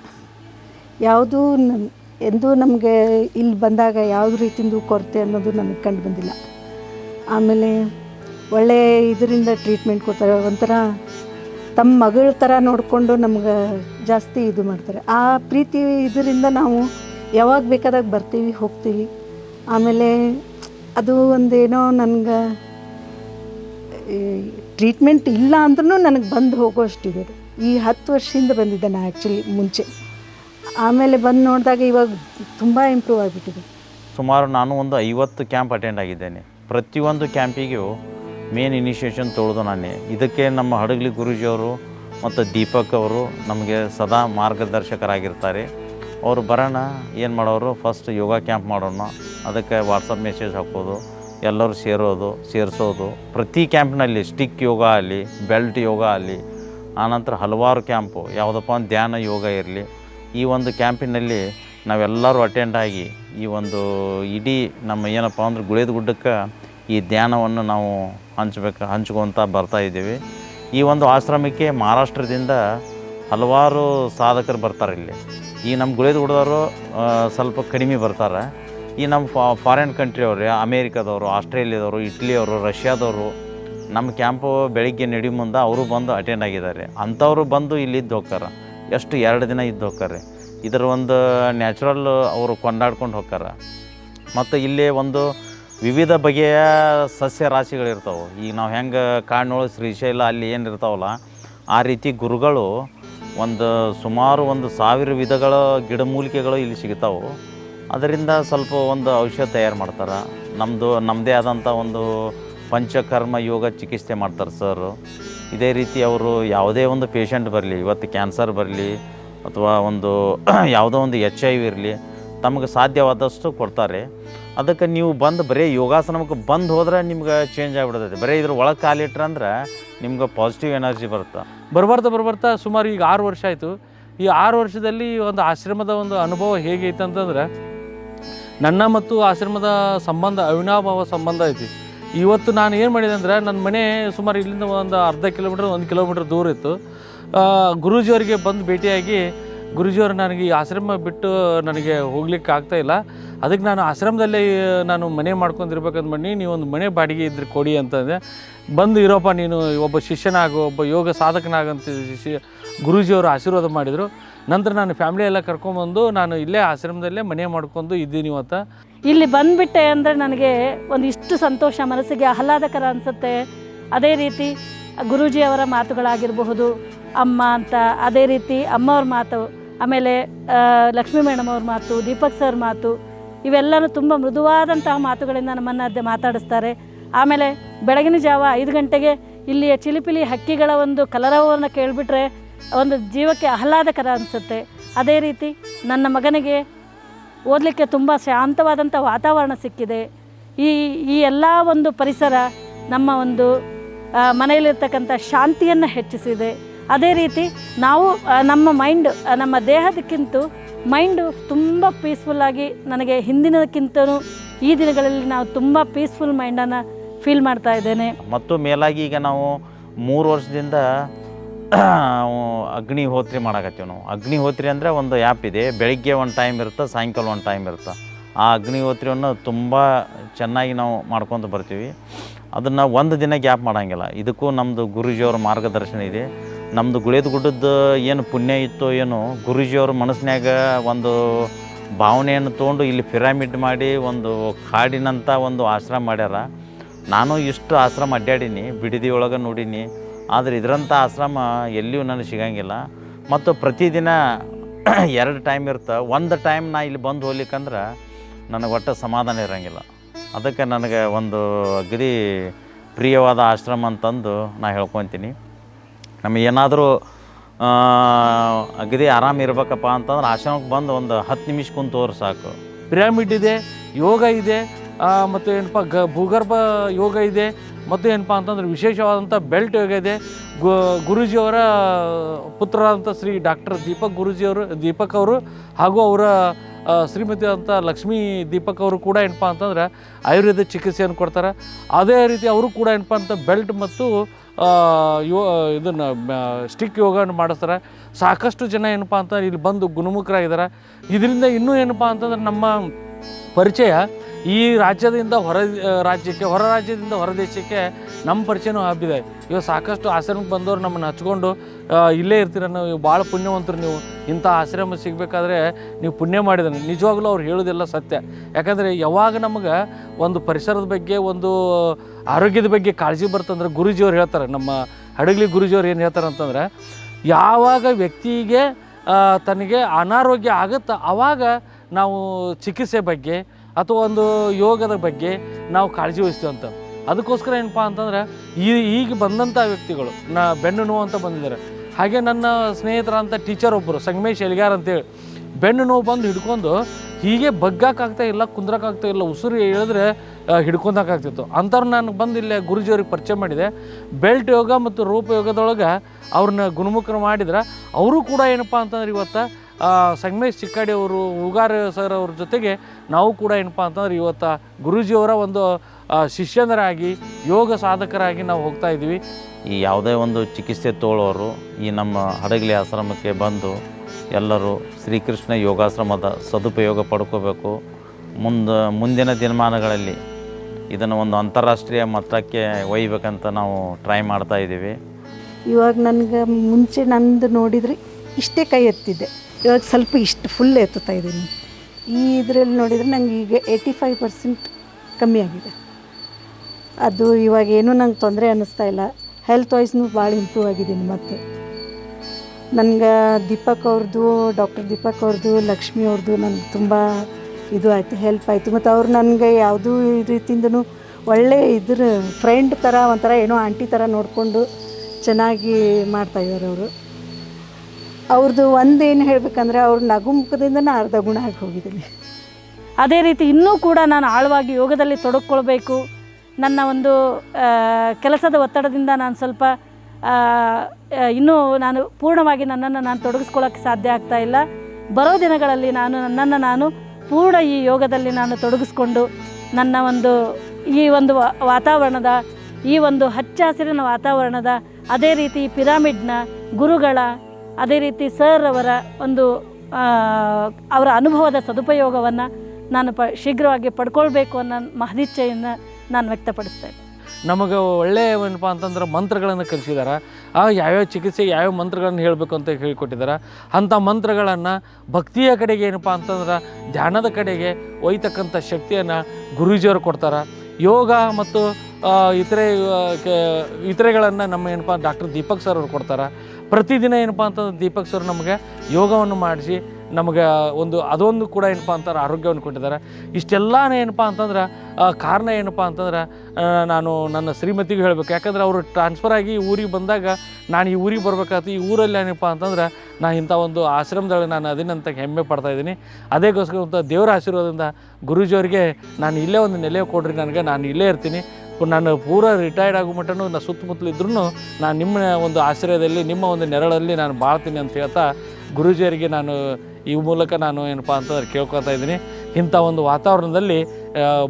ಯಾವುದೂ ನನ್ನ ಎಂದೂ ನಮಗೆ ಇಲ್ಲಿ ಬಂದಾಗ ಯಾವ ರೀತಿಯಿಂದ ಕೊರತೆ ಅನ್ನೋದು ನನಗೆ ಕಂಡು ಬಂದಿಲ್ಲ. ಆಮೇಲೆ ಒಳ್ಳೆ ಇದರಿಂದ ಟ್ರೀಟ್ಮೆಂಟ್ ಕೊಡ್ತಾರೆ. ಒಂಥರ ತಮ್ಮ ಮಗಳ ಥರ ನೋಡಿಕೊಂಡು ನಮ್ಗೆ ಜಾಸ್ತಿ ಇದು ಮಾಡ್ತಾರೆ. ಆ ಪ್ರೀತಿ ಇದರಿಂದ ನಾವು ಯಾವಾಗ ಬೇಕಾದಾಗ ಬರ್ತೀವಿ, ಹೋಗ್ತೀವಿ. ಆಮೇಲೆ ಅದು ಒಂದೇನೋ ನನಗೆ ಟ್ರೀಟ್ಮೆಂಟ್ ಇಲ್ಲ ಅಂದ್ರೂ ನನಗೆ ಬಂದು ಹೋಗೋಷ್ಟಿದೆ ಈ ಹತ್ತು ವರ್ಷದಿಂದ ಬಂದಿದ್ದೆ ನಾನು ಆ್ಯಕ್ಚುಲಿ ಮುಂಚೆ. ಆಮೇಲೆ ಬಂದು ನೋಡಿದಾಗ ಇವಾಗ ತುಂಬ ಇಂಪ್ರೂವ್ ಆಗಿಬಿಟ್ಟಿದೆ. ಸುಮಾರು ನಾನು ಒಂದು ಐವತ್ತು ಕ್ಯಾಂಪ್ ಅಟೆಂಡ್ ಆಗಿದ್ದೇನೆ. ಪ್ರತಿಯೊಂದು ಕ್ಯಾಂಪಿಗೂ ಮೇನ್ ಇನಿಷಿಯೇಷನ್ ತೊಳೆದು ನಾನೇ. ಇದಕ್ಕೆ ನಮ್ಮ ಹಡಗಲಿ ಗುರುಜಿಯವರು ಮತ್ತು ದೀಪಕ್ ಅವರು ನಮಗೆ ಸದಾ ಮಾರ್ಗದರ್ಶಕರಾಗಿರ್ತಾರೆ. ಅವರು ಬರೋಣ, ಏನು ಮಾಡೋರು ಫಸ್ಟ್ ಯೋಗ ಕ್ಯಾಂಪ್ ಮಾಡೋಣ. ಅದಕ್ಕೆ ವಾಟ್ಸಪ್ ಮೆಸೇಜ್ ಹಾಕೋದು ಎಲ್ಲರೂ ಸೇರೋದು, ಸೇರಿಸೋದು. ಪ್ರತಿ ಕ್ಯಾಂಪ್ನಲ್ಲಿ ಸ್ಟಿಕ್ ಯೋಗ ಆಗಲಿ, ಬೆಲ್ಟ್ ಯೋಗ ಆಗಲಿ ಆನಂತರ ಹಲವಾರು ಕ್ಯಾಂಪು. ಯಾವುದಪ್ಪ ಒಂದು ಧ್ಯಾನ ಯೋಗ ಇರಲಿ. ಈ ಒಂದು ಕ್ಯಾಂಪಿನಲ್ಲಿ ನಾವೆಲ್ಲರೂ ಅಟೆಂಡ್ ಆಗಿ ಈ ಒಂದು ಇಡೀ ನಮ್ಮ ಏನಪ್ಪ ಅಂದ್ರೆ ಗುಳೇದ ಗುಡ್ಡಕ್ಕೆ ಈ ಧ್ಯಾನವನ್ನು ನಾವು ಹಂಚ್ಬೇಕು, ಹಂಚ್ಕೊತ ಬರ್ತಾ ಇದ್ದೀವಿ. ಈ ಒಂದು ಆಶ್ರಮಕ್ಕೆ ಮಹಾರಾಷ್ಟ್ರದಿಂದ ಹಲವಾರು ಸಾಧಕರು ಬರ್ತಾರೆ ಇಲ್ಲಿ. ಈ ನಮ್ಮ ಗುಳೇದ ಗುಡ್ಡದವರು ಸ್ವಲ್ಪ ಕಡಿಮೆ ಬರ್ತಾರೆ. ಈ ನಮ್ಮ ಫಾ ಫಾರಿನ್ ಕಂಟ್ರಿಯವ್ರೆ ಅಮೇರಿಕಾದವರು, ಆಸ್ಟ್ರೇಲಿಯಾದವರು, ಇಟ್ಲಿಯವರು, ರಷ್ಯಾದವರು, ನಮ್ಮ ಕ್ಯಾಂಪು ಬೆಳಿಗ್ಗೆ ನಡಿ ಮುಂದೆ ಅವರು ಬಂದು ಅಟೆಂಡ್ ಆಗಿದ್ದಾರೆ. ಅಂಥವರು ಬಂದು ಇಲ್ಲಿ ಇದ್ದು ಹೋಗ್ತಾರೆ ಎಷ್ಟು ಎರಡು ದಿನ ಇದ್ದು ಹೋಗ್ತಾರೆ ಇದರ ಒಂದು ನ್ಯಾಚುರಲ್ ಅವರು ಕೊಂಡಾಡ್ಕೊಂಡು ಹೋಗ್ತಾರೆ ಮತ್ತು ಇಲ್ಲಿ ಒಂದು ವಿವಿಧ ಬಗೆಯ ಸಸ್ಯ ರಾಶಿಗಳಿರ್ತಾವೆ ಈಗ ನಾವು ಹೆಂಗೆ ಕಾಡಿನೊಳಗೆ ಶ್ರೀಶೈಲ ಅಲ್ಲಿ ಏನು ಇರ್ತಾವಲ್ಲ, ಆ ರೀತಿ ಗುರುಗಳು ಒಂದು ಸುಮಾರು ಒಂದು ಸಾವಿರ ವಿಧಗಳ ಗಿಡಮೂಲಿಕೆಗಳು ಇಲ್ಲಿ ಸಿಗ್ತಾವೆ. ಅದರಿಂದ ಸ್ವಲ್ಪ ಒಂದು ಔಷಧ ತಯಾರು ಮಾಡ್ತಾರೆ. ನಮ್ಮದು ನಮ್ಮದೇ ಆದಂಥ ಒಂದು ಪಂಚಕರ್ಮ ಯೋಗ ಚಿಕಿತ್ಸೆ ಮಾಡ್ತಾರೆ ಸರ್ ಇದೇ ರೀತಿ ಅವರು ಯಾವುದೇ ಒಂದು ಪೇಷಂಟ್ ಬರಲಿ, ಇವತ್ತು ಕ್ಯಾನ್ಸರ್ ಬರಲಿ, ಅಥವಾ ಒಂದು ಯಾವುದೋ ಒಂದು ಎಚ್ ಐ ವಿ ಇರಲಿ, ತಮಗೆ ಸಾಧ್ಯವಾದಷ್ಟು ಕೊಡ್ತಾರೆ. ಅದಕ್ಕೆ ನೀವು ಬಂದು ಬರೀ ಯೋಗಾಸನಕ್ಕೆ ಬಂದು ಹೋದ್ರೆ ನಿಮ್ಗೆ ಚೇಂಜ್ ಆಗಿಬಿಡ್ತೈತೆ. ಬರೀ ಇದ್ರ ಒಳಗೆ ಕಾಲಿಟ್ರೆ ಅಂದ್ರೆ ನಿಮ್ಗೆ ಪಾಸಿಟಿವ್ ಎನರ್ಜಿ ಬರುತ್ತೆ. ಬರಬಾರ್ದು ಬರ್ಬರ್ತಾ ಸುಮಾರು ಈಗ ಆರು ವರ್ಷ ಆಯಿತು. ಈ ಆರು ವರ್ಷದಲ್ಲಿ ಒಂದು ಆಶ್ರಮದ ಒಂದು ಅನುಭವ ಹೇಗೈತೆ ಅಂತಂದ್ರೆ ನನ್ನ ಮತ್ತು ಆಶ್ರಮದ ಸಂಬಂಧ, ಅವಿನಾಭಾವ ಸಂಬಂಧ ಐತಿ. ಇವತ್ತು ನಾನು ಏನು ಮಾಡಿದೆ ಅಂದರೆ ನನ್ನ ಮನೆ ಸುಮಾರು ಇಲ್ಲಿಂದ ಒಂದು ಅರ್ಧ ಕಿಲೋಮೀಟ್ರ್, ಒಂದು ಕಿಲೋಮೀಟ್ರ್ ದೂರ ಇತ್ತು. ಗುರೂಜಿಯವರಿಗೆ ಬಂದು ಭೇಟಿಯಾಗಿ, ಗುರುಜಿಯವರು ನನಗೆ ಈ ಆಶ್ರಮ ಬಿಟ್ಟು ನನಗೆ ಹೋಗ್ಲಿಕ್ಕೆ ಇಲ್ಲ. ಅದಕ್ಕೆ ನಾನು ಆಶ್ರಮದಲ್ಲೇ, ನಾನು ಮನೆ ಮಾಡ್ಕೊಂಡಿರ್ಬೇಕಂತ ಮಾಡಿ ನೀವು ಒಂದು ಮನೆ ಬಾಡಿಗೆ ಇದ್ರೆ ಕೊಡಿ ಅಂತಂದೆ ಬಂದು, ಇರೋಪ್ಪ, ನೀನು ಒಬ್ಬ ಶಿಷ್ಯನಾಗು, ಒಬ್ಬ ಯೋಗ ಸಾಧಕನಾಗಂತ ಶಿಷ್ಯ, ಗುರೂಜಿಯವರು ಆಶೀರ್ವಾದ ಮಾಡಿದರು. ನಂತರ ನಾನು ಫ್ಯಾಮಿಲಿ ಎಲ್ಲ ಕರ್ಕೊಂಬಂದು ನಾನು ಇಲ್ಲೇ ಆಶ್ರಮದಲ್ಲೇ ಮನೆ ಮಾಡ್ಕೊಂಡು ಇದ್ದೀನಿ ಇವತ್ತು. ಇಲ್ಲಿ ಬಂದುಬಿಟ್ಟೆ ಅಂದರೆ ನನಗೆ ಒಂದಿಷ್ಟು ಸಂತೋಷ, ಮನಸ್ಸಿಗೆ ಆಹ್ಲಾದಕರ ಅನಿಸುತ್ತೆ. ಅದೇ ರೀತಿ ಗುರೂಜಿಯವರ ಮಾತುಗಳಾಗಿರಬಹುದು, ಅಮ್ಮ ಅಂತ, ಅದೇ ರೀತಿ ಅಮ್ಮವ್ರ ಮಾತು, ಆಮೇಲೆ ಲಕ್ಷ್ಮೀ ಮೇಡಮ್ ಅವ್ರ ಮಾತು, ದೀಪಕ್ ಸರ್ ಮಾತು, ಇವೆಲ್ಲನೂ ತುಂಬ ಮೃದುವಾದಂತಹ ಮಾತುಗಳಿಂದ ನಮ್ಮನ್ನು ಅದೇ ಮಾತಾಡಿಸ್ತಾರೆ. ಆಮೇಲೆ ಬೆಳಗಿನ ಜಾವ ಐದು ಗಂಟೆಗೆ ಇಲ್ಲಿಯ ಚಿಲಿಪಿಲಿ ಹಕ್ಕಿಗಳ ಒಂದು ಕಲರವವನ್ನು ಕೇಳಿಬಿಟ್ರೆ ಒಂದು ಜೀವಕ್ಕೆ ಆಹ್ಲಾದಕರ ಅನಿಸುತ್ತೆ. ಅದೇ ರೀತಿ ನನ್ನ ಮಗನಿಗೆ ಓದಲಿಕ್ಕೆ ತುಂಬ ಶಾಂತವಾದಂಥ ವಾತಾವರಣ ಸಿಕ್ಕಿದೆ. ಈ ಈ ಎಲ್ಲ ಒಂದು ಪರಿಸರ ನಮ್ಮ ಒಂದು ಮನೆಯಲ್ಲಿರ್ತಕ್ಕಂಥ ಶಾಂತಿಯನ್ನು ಹೆಚ್ಚಿಸಿದೆ. ಅದೇ ರೀತಿ ನಾವು ನಮ್ಮ ಮೈಂಡ್ ನಮ್ಮ ದೇಹದಕ್ಕಿಂತ ಮೈಂಡು ತುಂಬ ಪೀಸ್ಫುಲ್ಲಾಗಿ ನನಗೆ ಹಿಂದಿನದಕ್ಕಿಂತನೂ ಈ ದಿನಗಳಲ್ಲಿ ನಾವು ತುಂಬ ಪೀಸ್ಫುಲ್ ಮೈಂಡನ್ನು ಫೀಲ್ ಮಾಡ್ತಾ ಇದ್ದೇನೆ. ಮತ್ತು ಮೇಲಾಗಿ ಈಗ ನಾವು ಮೂರು ವರ್ಷದಿಂದ ಅಗ್ನಿಹೋತ್ರಿ ಮಾಡಕತ್ತೀವಿ ನಾವು. ಅಗ್ನಿಹೋತ್ರಿ ಅಂದರೆ ಒಂದು ಆ್ಯಪ್ ಇದೆ. ಬೆಳಿಗ್ಗೆ ಒಂದು ಟೈಮ್ ಇರುತ್ತೆ, ಸಾಯಂಕಾಲ ಒಂದು ಟೈಮ್ ಇರುತ್ತೆ. ಆ ಅಗ್ನಿಹೋತ್ರಿಯನ್ನು ತುಂಬ ಚೆನ್ನಾಗಿ ನಾವು ಮಾಡ್ಕೊತ ಬರ್ತೀವಿ. ಅದನ್ನು ಒಂದು ದಿನ ಗ್ಯಾಪ್ ಮಾಡೋಂಗಿಲ್ಲ. ಇದಕ್ಕೂ ನಮ್ಮದು ಗುರುಜಿಯವ್ರ ಮಾರ್ಗದರ್ಶನ ಇದೆ. ನಮ್ಮದು ಗುಳೇದ ಗುಡ್ಡದ ಏನು ಪುಣ್ಯ ಇತ್ತೋ ಏನೋ, ಗುರುಜಿಯವ್ರ ಮನಸ್ಸಿನಾಗ ಒಂದು ಭಾವನೆಯನ್ನು ತೊಗೊಂಡು ಇಲ್ಲಿ ಪಿರಾಮಿಡ್ ಮಾಡಿ ಒಂದು ಕಾಡಿನಂಥ ಒಂದು ಆಶ್ರಮ ಮಾಡ್ಯಾರ. ನಾನು ಇಷ್ಟು ಆಶ್ರಮ ಅಡ್ಡಾಡೀನಿ ಬಿಡದಿ ಒಳಗೆ ನೋಡೀನಿ. ಆದರೆ ಇದರಂಥ ಆಶ್ರಮ ಎಲ್ಲಿಯೂ ನನಗೆ ಸಿಗಂಗಿಲ್ಲ. ಮತ್ತು ಪ್ರತಿದಿನ ಎರಡು ಟೈಮ್ ಇರುತ್ತೆ ಒಂದು ಟೈಮ್ ನಾ ಇಲ್ಲಿ ಬಂದು ಹೋಗ್ಲಿಕ್ಕಂದ್ರೆ ನನಗೆ ಒಟ್ಟು ಸಮಾಧಾನ ಇರೋಂಗಿಲ್ಲ. ಅದಕ್ಕೆ ನನಗೆ ಒಂದು ಅಗದಿ ಪ್ರಿಯವಾದ ಆಶ್ರಮ ಅಂತಂದು ನಾ ಹೇಳ್ಕೊತೀನಿ. ನಮಗೆ ಏನಾದರೂ ಅಗದಿ ಆರಾಮ ಇರ್ಬೇಕಪ್ಪ ಅಂತಂದ್ರೆ ಆಶ್ರಮಕ್ಕೆ ಬಂದು ಒಂದು ಹತ್ತು ನಿಮಿಷ ಕುಂತೋರು ಸಾಕು. ಪಿರಾಮಿಡ್ ಇದೆ, ಯೋಗ ಇದೆ ಮತ್ತು ಏನಪ್ಪ, ಗ, ಭೂಗರ್ಭ ಯೋಗ ಇದೆ. ಮತ್ತು ಏನಪ್ಪ ಅಂತಂದ್ರೆ ವಿಶೇಷವಾದಂಥ ಬೆಲ್ಟ್ ಯೋಗ ಇದೆ. ಗು, ಗುರೂಜಿಯವರ ಪುತ್ರರಾದಂಥ ಶ್ರೀ ಡಾಕ್ಟರ್ ದೀಪಕ್ ಗುರೂಜಿಯವರು, ದೀಪಕ್ ಅವರು ಹಾಗೂ ಅವರ ಶ್ರೀಮತಿ ಅಂತ ಲಕ್ಷ್ಮೀ ದೀಪಕ್ ಅವರು ಕೂಡ ಏನಪ್ಪ ಅಂತಂದ್ರೆ ಆಯುರ್ವೇದ ಚಿಕಿತ್ಸೆಯನ್ನು ಕೊಡ್ತಾರೆ. ಅದೇ ರೀತಿ ಅವರು ಕೂಡ ಏನಪ್ಪ ಅಂತ ಬೆಲ್ಟ್ ಮತ್ತು ಯೋ, ಇದನ್ನು ಸ್ಟಿಕ್ ಯೋಗವನ್ನು ಮಾಡಿಸ್ತಾರೆ. ಸಾಕಷ್ಟು ಜನ ಏನಪ್ಪ ಅಂತಂದ್ರೆ ಇಲ್ಲಿ ಬಂದು ಗುಣಮುಖರಾಗಿದ್ದಾರೆ. ಇದರಿಂದ ಇನ್ನೂ ಏನಪ್ಪ ಅಂತಂದ್ರೆ ನಮ್ಮ ಪರಿಚಯ ಈ ರಾಜ್ಯದಿಂದ ಹೊರ ರಾಜ್ಯಕ್ಕೆ, ಹೊರ ರಾಜ್ಯದಿಂದ ಹೊರ ದೇಶಕ್ಕೆ ನಮ್ಮ ಪರಿಚಯನೂ ಹಬ್ಬಿದೆ. ಇವಾಗ ಸಾಕಷ್ಟು ಆಶ್ರಮಕ್ಕೆ ಬಂದವರು ನಮ್ಮನ್ನು ಹಚ್ಕೊಂಡು ಇಲ್ಲೇ ಇರ್ತೀರ ನೀವು ಭಾಳ ಪುಣ್ಯವಂತರು ನೀವು. ಇಂಥ ಆಶ್ರಮ ಸಿಗಬೇಕಾದ್ರೆ ನೀವು ಪುಣ್ಯ ಮಾಡಿದಾನೆ ನಿಜವಾಗ್ಲೂ ಅವ್ರು ಹೇಳೋದೆಲ್ಲ ಸತ್ಯ. ಯಾಕಂದರೆ ಯಾವಾಗ ನಮಗೆ ಒಂದು ಪರಿಸರದ ಬಗ್ಗೆ, ಒಂದು ಆರೋಗ್ಯದ ಬಗ್ಗೆ ಕಾಳಜಿ ಬರ್ತಂದ್ರೆ ಗುರುಜಿಯವ್ರು ಹೇಳ್ತಾರೆ. ನಮ್ಮ ಹಡಗಲಿ ಗುರುಜಿಯವ್ರು ಏನು ಹೇಳ್ತಾರೆ ಅಂತಂದರೆ, ಯಾವಾಗ ವ್ಯಕ್ತಿಗೆ ತನಗೆ ಅನಾರೋಗ್ಯ ಆಗುತ್ತೆ ಆವಾಗ ನಾವು ಚಿಕಿತ್ಸೆ ಬಗ್ಗೆ ಅಥವಾ ಒಂದು ಯೋಗದ ಬಗ್ಗೆ ನಾವು ಕಾಳಜಿ ವಹಿಸ್ತೀವಿ ಅಂತ. ಅದಕ್ಕೋಸ್ಕರ ಏನಪ್ಪ ಅಂತಂದ್ರೆ, ಈ ಈಗ ಬಂದಂಥ ವ್ಯಕ್ತಿಗಳು, ನಾ ಬೆನ್ನು ನೋವು ಅಂತ ಬಂದಿದ್ದಾರೆ. ಹಾಗೆ ನನ್ನ ಸ್ನೇಹಿತರಂಥ ಟೀಚರ್ ಒಬ್ಬರು ಸಂಗಮೇಶ್ ಎಲ್ಗಾರ್ ಅಂತೇಳಿ, ಬೆನ್ನು ನೋವು ಬಂದು ಹಿಡ್ಕೊಂಡು ಹೀಗೆ ಬಗ್ಗಕ್ಕಾಗ್ತಾ ಇಲ್ಲ ಕುಂದ್ರಕ್ಕಾಗ್ತಾ ಇಲ್ಲ, ಉಸಿರು ಹೇಳಿದ್ರೆ ಹಿಡ್ಕೊಂಡಾಗ್ತಿತ್ತು ಅಂಥವ್ರು ನಾನು ಬಂದು ಇಲ್ಲೇ ಗುರುಜಿಯವ್ರಿಗೆ ಪರಿಚಯ ಮಾಡಿದೆ. ಬೆಲ್ಟ್ ಯೋಗ ಮತ್ತು ರೂಪ ಯೋಗದೊಳಗೆ ಅವ್ರನ್ನ ಗುಣಮುಖರು ಮಾಡಿದ್ರೆ, ಅವರು ಕೂಡ ಏನಪ್ಪ ಅಂತಂದ್ರೆ ಇವತ್ತು ಸಂಗಮೇಶ್ ಚಿಕ್ಕಾಡಿ ಅವರು ಉಗಾರ ಸರ್ ಅವ್ರ ಜೊತೆಗೆ ನಾವು ಕೂಡ ಏನಪ್ಪ ಅಂತಂದ್ರೆ ಇವತ್ತು ಗುರುಜಿಯವರ ಒಂದು ಶಿಷ್ಯನರಾಗಿ ಶಿಷ್ಯಂದರಾಗಿ ಯೋಗ ಸಾಧಕರಾಗಿ ನಾವು ಹೋಗ್ತಾ ಇದ್ದೀವಿ. ಈ ಯಾವುದೇ ಒಂದು ಚಿಕಿತ್ಸೆ ತೋಳೋರು ಈ ನಮ್ಮ ಹಡಗಲಿ ಆಶ್ರಮಕ್ಕೆ ಬಂದು ಎಲ್ಲರೂ ಶ್ರೀಕೃಷ್ಣ ಯೋಗಾಶ್ರಮದ ಸದುಪಯೋಗ ಪಡ್ಕೋಬೇಕು. ಮುಂದೆ ಮುಂದಿನ ದಿನಮಾನಗಳಲ್ಲಿ ಇದನ್ನು ಒಂದು ಅಂತಾರಾಷ್ಟ್ರೀಯ ಮಟ್ಟಕ್ಕೆ ಒಯ್ಯಬೇಕಂತ ನಾವು ಟ್ರೈ ಮಾಡ್ತಾ ಇದ್ದೀವಿ. ಇವಾಗ ನನಗೆ ಮುಂಚೆ ನಂದು ನೋಡಿದರೆ ಇಷ್ಟೇ ಕೈ ಎತ್ತಿದ್ದೆ. ಇವಾಗ ಸ್ವಲ್ಪ ಇಷ್ಟು ಫುಲ್ ಎತ್ತುತ್ತಾ ಇದ್ದೀನಿ. ಈ ಇದರಲ್ಲಿ ನೋಡಿದರೆ ನಂಗೆ ಈಗ ಏಯ್ಟಿ ಫೈವ್ ಪರ್ಸೆಂಟ್ ಕಮ್ಮಿ ಆಗಿದೆ. ಅದು ಇವಾಗ ಏನೂ ನಂಗೆ ತೊಂದರೆ ಅನ್ನಿಸ್ತಾ ಇಲ್ಲ. ಹೆಲ್ತ್ ವೈಸ್ನು ಭಾಳ ಇಂಪ್ರೂವ್ ಆಗಿದ್ದೀನಿ ಮತ್ತೆ. ನನಗೆ ದೀಪಕ್ ಅವ್ರದ್ದು ಡಾಕ್ಟರ್ ದೀಪಕ್ ಅವ್ರದ್ದು, ಲಕ್ಷ್ಮಿ ಅವ್ರದ್ದು ನನಗೆ ತುಂಬ ಇದು ಆಯಿತು ಹೆಲ್ಪ್ ಆಯಿತು. ಮತ್ತು ಅವ್ರು ನನಗೆ ಯಾವುದೂ ರೀತಿಯಿಂದನು ಒಳ್ಳೆ ಇದ್ರ ಫ್ರೆಂಡ್ ಥರ, ಒಂಥರ ಏನೋ ಆಂಟಿ ಥರ ನೋಡಿಕೊಂಡು ಚೆನ್ನಾಗಿ ಮಾಡ್ತಾಯಿದ್ದಾರೆ ಅವರು. ಅವ್ರದ್ದು ಒಂದೇನು ಹೇಳಬೇಕಂದ್ರೆ ಅವ್ರ ನಗು ಮುಖದಿಂದ ನಾನು ಅರ್ಧ ಗುಣ ಆಗಿ ಹೋಗಿದ್ದೀನಿ. ಅದೇ ರೀತಿ ಇನ್ನೂ ಕೂಡ ನಾನು ಆಳವಾಗಿ ಯೋಗದಲ್ಲಿ ತೊಡಗಿಕೊಳ್ಬೇಕು ನನ್ನ ಒಂದು ಕೆಲಸದ ಒತ್ತಡದಿಂದ ನಾನು ಸ್ವಲ್ಪ ಇನ್ನೂ ನಾನು ಪೂರ್ಣವಾಗಿ ನನ್ನನ್ನು ನಾನು ತೊಡಗಿಸ್ಕೊಳ್ಳೋಕ್ಕೆ ಸಾಧ್ಯ ಆಗ್ತಾ ಇಲ್ಲ. ಬರೋ ದಿನಗಳಲ್ಲಿ ನಾನು ನನ್ನನ್ನು ನಾನು ಪೂರ್ಣ ಈ ಯೋಗದಲ್ಲಿ ನಾನು ತೊಡಗಿಸ್ಕೊಂಡು ನನ್ನ ಒಂದು, ಈ ಒಂದು ವಾತಾವರಣದ, ಈ ಒಂದು ಹಚ್ಚ ಹಸಿರಿನ ವಾತಾವರಣದ, ಅದೇ ರೀತಿ ಪಿರಾಮಿಡ್ನ ಗುರುಗಳ ಅದೇ ರೀತಿ ಸರ್ ಅವರ ಒಂದು ಅವರ ಅನುಭವದ ಸದುಪಯೋಗವನ್ನು ನಾನು ಪ, ಶೀಘ್ರವಾಗಿ ಪಡ್ಕೊಳ್ಬೇಕು ಅನ್ನೋ ಮಹದಿಚ್ಛೆಯನ್ನು ನಾನು ವ್ಯಕ್ತಪಡಿಸ್ತೇನೆ ನಮಗೆ ಒಳ್ಳೆಯ ಏನಪ್ಪ ಅಂತಂದ್ರೆ ಮಂತ್ರಗಳನ್ನು ಕಲಿಸಿದ್ದಾರೆ ಆ, ಯಾವ್ಯಾವ ಚಿಕಿತ್ಸೆ, ಯಾವ್ಯಾವ ಮಂತ್ರಗಳನ್ನು ಹೇಳಬೇಕು ಅಂತ ಹೇಳಿಕೊಟ್ಟಿದ್ದಾರೆ ಅಂಥ ಮಂತ್ರಗಳನ್ನು ಭಕ್ತಿಯ ಕಡೆಗೆ ಏನಪ್ಪ ಅಂತಂದ್ರೆ ಧ್ಯಾನದ ಕಡೆಗೆ ಒಯ್ತಕ್ಕಂಥ ಶಕ್ತಿಯನ್ನು ಗುರೂಜಿಯವರು ಕೊಡ್ತಾರೆ. ಯೋಗ ಮತ್ತು ಇತರೆ ಇತರೆಗಳನ್ನು ನಮ್ಮ ಏನಪ್ಪ ಡಾಕ್ಟರ್ ದೀಪಕ್ ಸರ್ ಅವರು ಕೊಡ್ತಾರೆ. ಪ್ರತಿದಿನ ಏನಪ್ಪ ಅಂತಂದ್ರೆ ದೀಪಕ್ ಸರ್ ನಮಗೆ ಯೋಗವನ್ನು ಮಾಡಿಸಿ ನಮಗೆ ಒಂದು, ಅದೊಂದು ಕೂಡ ಏನಪ್ಪ ಅಂತಾರೆ ಆರೋಗ್ಯವನ್ನು ಕೊಟ್ಟಿದ್ದಾರೆ. ಇಷ್ಟೆಲ್ಲ ಏನಪ್ಪ ಅಂತಂದ್ರೆ ಕಾರಣ ಏನಪ್ಪ ಅಂತಂದ್ರೆ ನಾನು ನನ್ನ ಶ್ರೀಮತಿಗೆ ಹೇಳಬೇಕು. ಯಾಕಂದ್ರೆ ಅವರು ಟ್ರಾನ್ಸ್ಫರ್ ಆಗಿ ಊರಿಗೆ ಬಂದಾಗ ನಾನು ಈ ಊರಿಗೆ ಬರಬೇಕಾಯ್ತು ಈ ಊರಲ್ಲಿ ಏನಪ್ಪ ಅಂತಂದ್ರೆ ನಾನು ಇಂಥ ಒಂದು ಆಶ್ರಮದಲ್ಲಿ ನಾನು ಅದಿನಂತ ಹೆಮ್ಮೆ ಪಡ್ತಾ ಇದ್ದೀನಿ. ಅದೇಗೋಸ್ಕರ ಅಂತ ದೇವರ ಆಶೀರ್ವಾದದಿಂದ ಗುರೂಜಿಯವರಿಗೆ ನಾನು ಇಲ್ಲೇ ಒಂದು ನೆಲೆ ಕೊಡ್ರಿ, ನನಗೆ ನಾನು ಇಲ್ಲೇ ಇರ್ತೀನಿ. ನಾನು ಪೂರ ರಿಟೈರ್ಡ್ ಆಗೋ ಮಟ್ಟನೂ ನಾನು ಸುತ್ತಮುತ್ತಲು ಇದ್ರೂ ನಾನು ನಿಮ್ಮ ಒಂದು ಆಶ್ರಯದಲ್ಲಿ, ನಿಮ್ಮ ಒಂದು ನೆರಳಲ್ಲಿ ನಾನು ಬಾಳ್ತೀನಿ ಅಂತ ಹೇಳ್ತಾ ಗುರುಜಿಯರಿಗೆ ನಾನು ಈ ಮೂಲಕ ನಾನು ಏನಪ್ಪ ಅಂತಂದ್ರೆ ಕೇಳ್ಕೊತಾ ಇದ್ದೀನಿ. ಇಂಥ ಒಂದು ವಾತಾವರಣದಲ್ಲಿ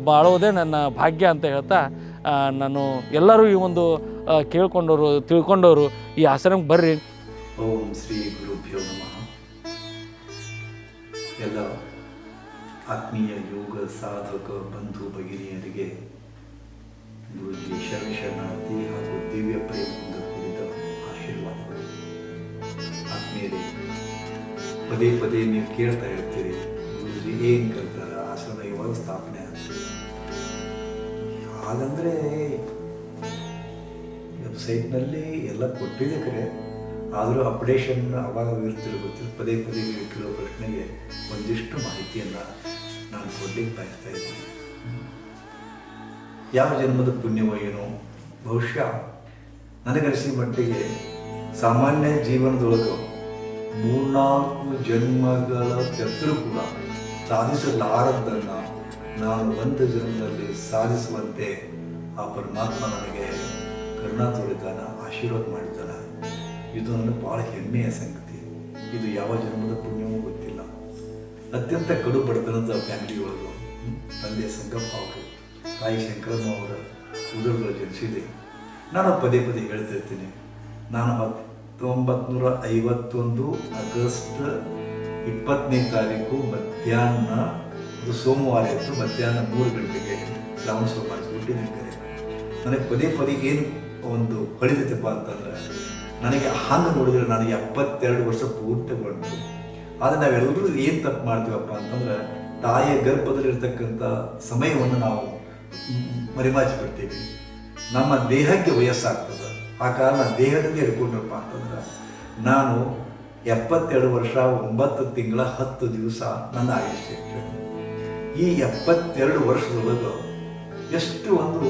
ಬಾಳೋದೇ ನನ್ನ ಭಾಗ್ಯ ಅಂತ ಹೇಳ್ತಾ ನಾನು ಎಲ್ಲರೂ ಈ ಒಂದು ಕೇಳ್ಕೊಂಡವರು, ತಿಳ್ಕೊಂಡವರು ಈ ಆಶ್ರಮಕ್ಕೆ ಬರ್ರಿ. ಓಂ ಶ್ರೀ ಗುರುಭ್ಯೋ ನಮಃ. ಎಲ್ಲ ಆತ್ಮೀಯ ಯೋಗ ಸಾಧಕ ಬಂಧು ಭಗಿನಿಯರಿಗೆ ಗುರುಜಿ ಶರಣಾರ್ಥಿ ಹಾಗೂ ದಿವ್ಯ ಪ್ರೇಮದಿಂದ ಕುರಿತ ಆಶೀರ್ವಾದಗಳು. ಆತ್ಮೀಯರೇ, ಪದೇ ಪದೇ ನೀವು ಕೇಳ್ತಾ ಇರ್ತೀರಿ ಗುರುಜಿ ಏನು ಕಲ್ತಾರ ಆಶ್ರಮ ಇವಾಗ ಸ್ಥಾಪನೆ ಆಗ್ತದೆ? ಹಾಗಂದ್ರೆ ವೆಬ್ಸೈಟ್ನಲ್ಲಿ ಎಲ್ಲ ಕೊಟ್ಟಿದೆ ಕರೆ. ಆದರೂ ಅಪ್ಡೇಷನ್ ಅವಾಗ ಇರ್ತಿರೋ ಗೊತ್ತಿಲ್ಲ. ಪದೇ ಪದೇ ನೀವು ಕೇಳೋ ಪ್ರಶ್ನೆಗೆ ಒಂದಿಷ್ಟು ಮಾಹಿತಿಯನ್ನು ನಾನು ಕೊಡ್ಲಿಕ್ಕೆ ಬಯಸ್ತಾ ಇದ್ದೀನಿ. ಯಾವ ಜನ್ಮದ ಪುಣ್ಯವೋ ಏನೋ. ಬಹುಶಃ ನನಗನಿಸಿದ ಮಟ್ಟಿಗೆ ಸಾಮಾನ್ಯ ಜೀವನದೊಳಗೆ ಮೂರ್ನಾಲ್ಕು ಜನ್ಮಗಳ ತೆತ್ತರೂ ಕೂಡ ಸಾಧಿಸಲಾರದ್ದನ್ನು ನಾನು ಒಂದು ಜನ್ಮದಲ್ಲಿ ಸಾಧಿಸುವಂತೆ ಆ ಪರಮಾತ್ಮ ನನಗೆ ಕರುಣಾ ತೋರಿದ್ದಾನ ಆಶೀರ್ವಾದ ಮಾಡಿದ್ದಾನ. ಇದು ನನ್ನ ಭಾಳ ಹೆಮ್ಮೆಯ ಸಂಗತಿ. ಇದು ಯಾವ ಜನ್ಮದ ಪುಣ್ಯವೂ ಗೊತ್ತಿಲ್ಲ. ಅತ್ಯಂತ ಕಡು ಬಡತನದ ಫ್ಯಾಮಿಲಿ ಒಳಗೆ ಹ್ಮ್, ತಂದೆ ಸಂಗಪ್ಪ ಅವರು ತಾಯಿ ಶಂಕರಮ್ಮ ಅವರ ಉದುರುಗಳ ಜನಿಸಿದೆ ನಾನು ಪದೇ ಪದೇ ಹೇಳ್ತಿರ್ತೀನಿ ನಾನು ಹತ್ತೊಂಬತ್ತು ಐವತ್ತೊಂದು ಆಗಸ್ಟ್ ಇಪ್ಪತ್ತನೇ ತಾರೀಕು ಮಧ್ಯಾಹ್ನ, ಅದು ಸೋಮವಾರ ಇತ್ತು, ಮಧ್ಯಾಹ್ನ ಮೂರು ಗಂಟೆಗೆ ಶ್ರಾವಣ ಮಾಡಿಸ್ಬಿಟ್ಟು ಕರೆ ನನಗೆ ಪದೇ ಪದೇ ಏನು ಒಂದು ಹೊಳಿತೈತಪ್ಪ ಅಂತಂದರೆ, ನನಗೆ ಹಂಗೆ ನೋಡಿದ್ರೆ ನನಗೆ ಎಪ್ಪತ್ತೆರಡು ವರ್ಷ ಪೂರ್ತಿ ಬಂತು ಆದರೆ ನಾವೆಲ್ಲರೂ ಏನು ತಪ್ಪು ಮಾಡ್ತೀವಪ್ಪ ಅಂತಂದರೆ, ತಾಯಿಯ ಗರ್ಭದಲ್ಲಿರ್ತಕ್ಕಂಥ ಸಮಯವನ್ನು ನಾವು ಮರೆಮಾಚಿ ಬಿಡ್ತೀವಿ ನಮ್ಮ ದೇಹಕ್ಕೆ ವಯಸ್ಸಾಗ್ತದೆ. ಆ ಕಾರಣ ದೇಹದಿಂದ ಹಿಡ್ಕೊಂಡಪ್ಪ ಅಂತಂದ್ರೆ, ನಾನು ಎಪ್ಪತ್ತೆರಡು ವರ್ಷ, ಒಂಬತ್ತು ತಿಂಗಳ, ಹತ್ತು ದಿವಸ ನನ್ನ ಆಯುಷ್ಯ ಈ ಎಪ್ಪತ್ತೆರಡು ವರ್ಷದೊಳಗೆ ಎಷ್ಟು ಒಂದು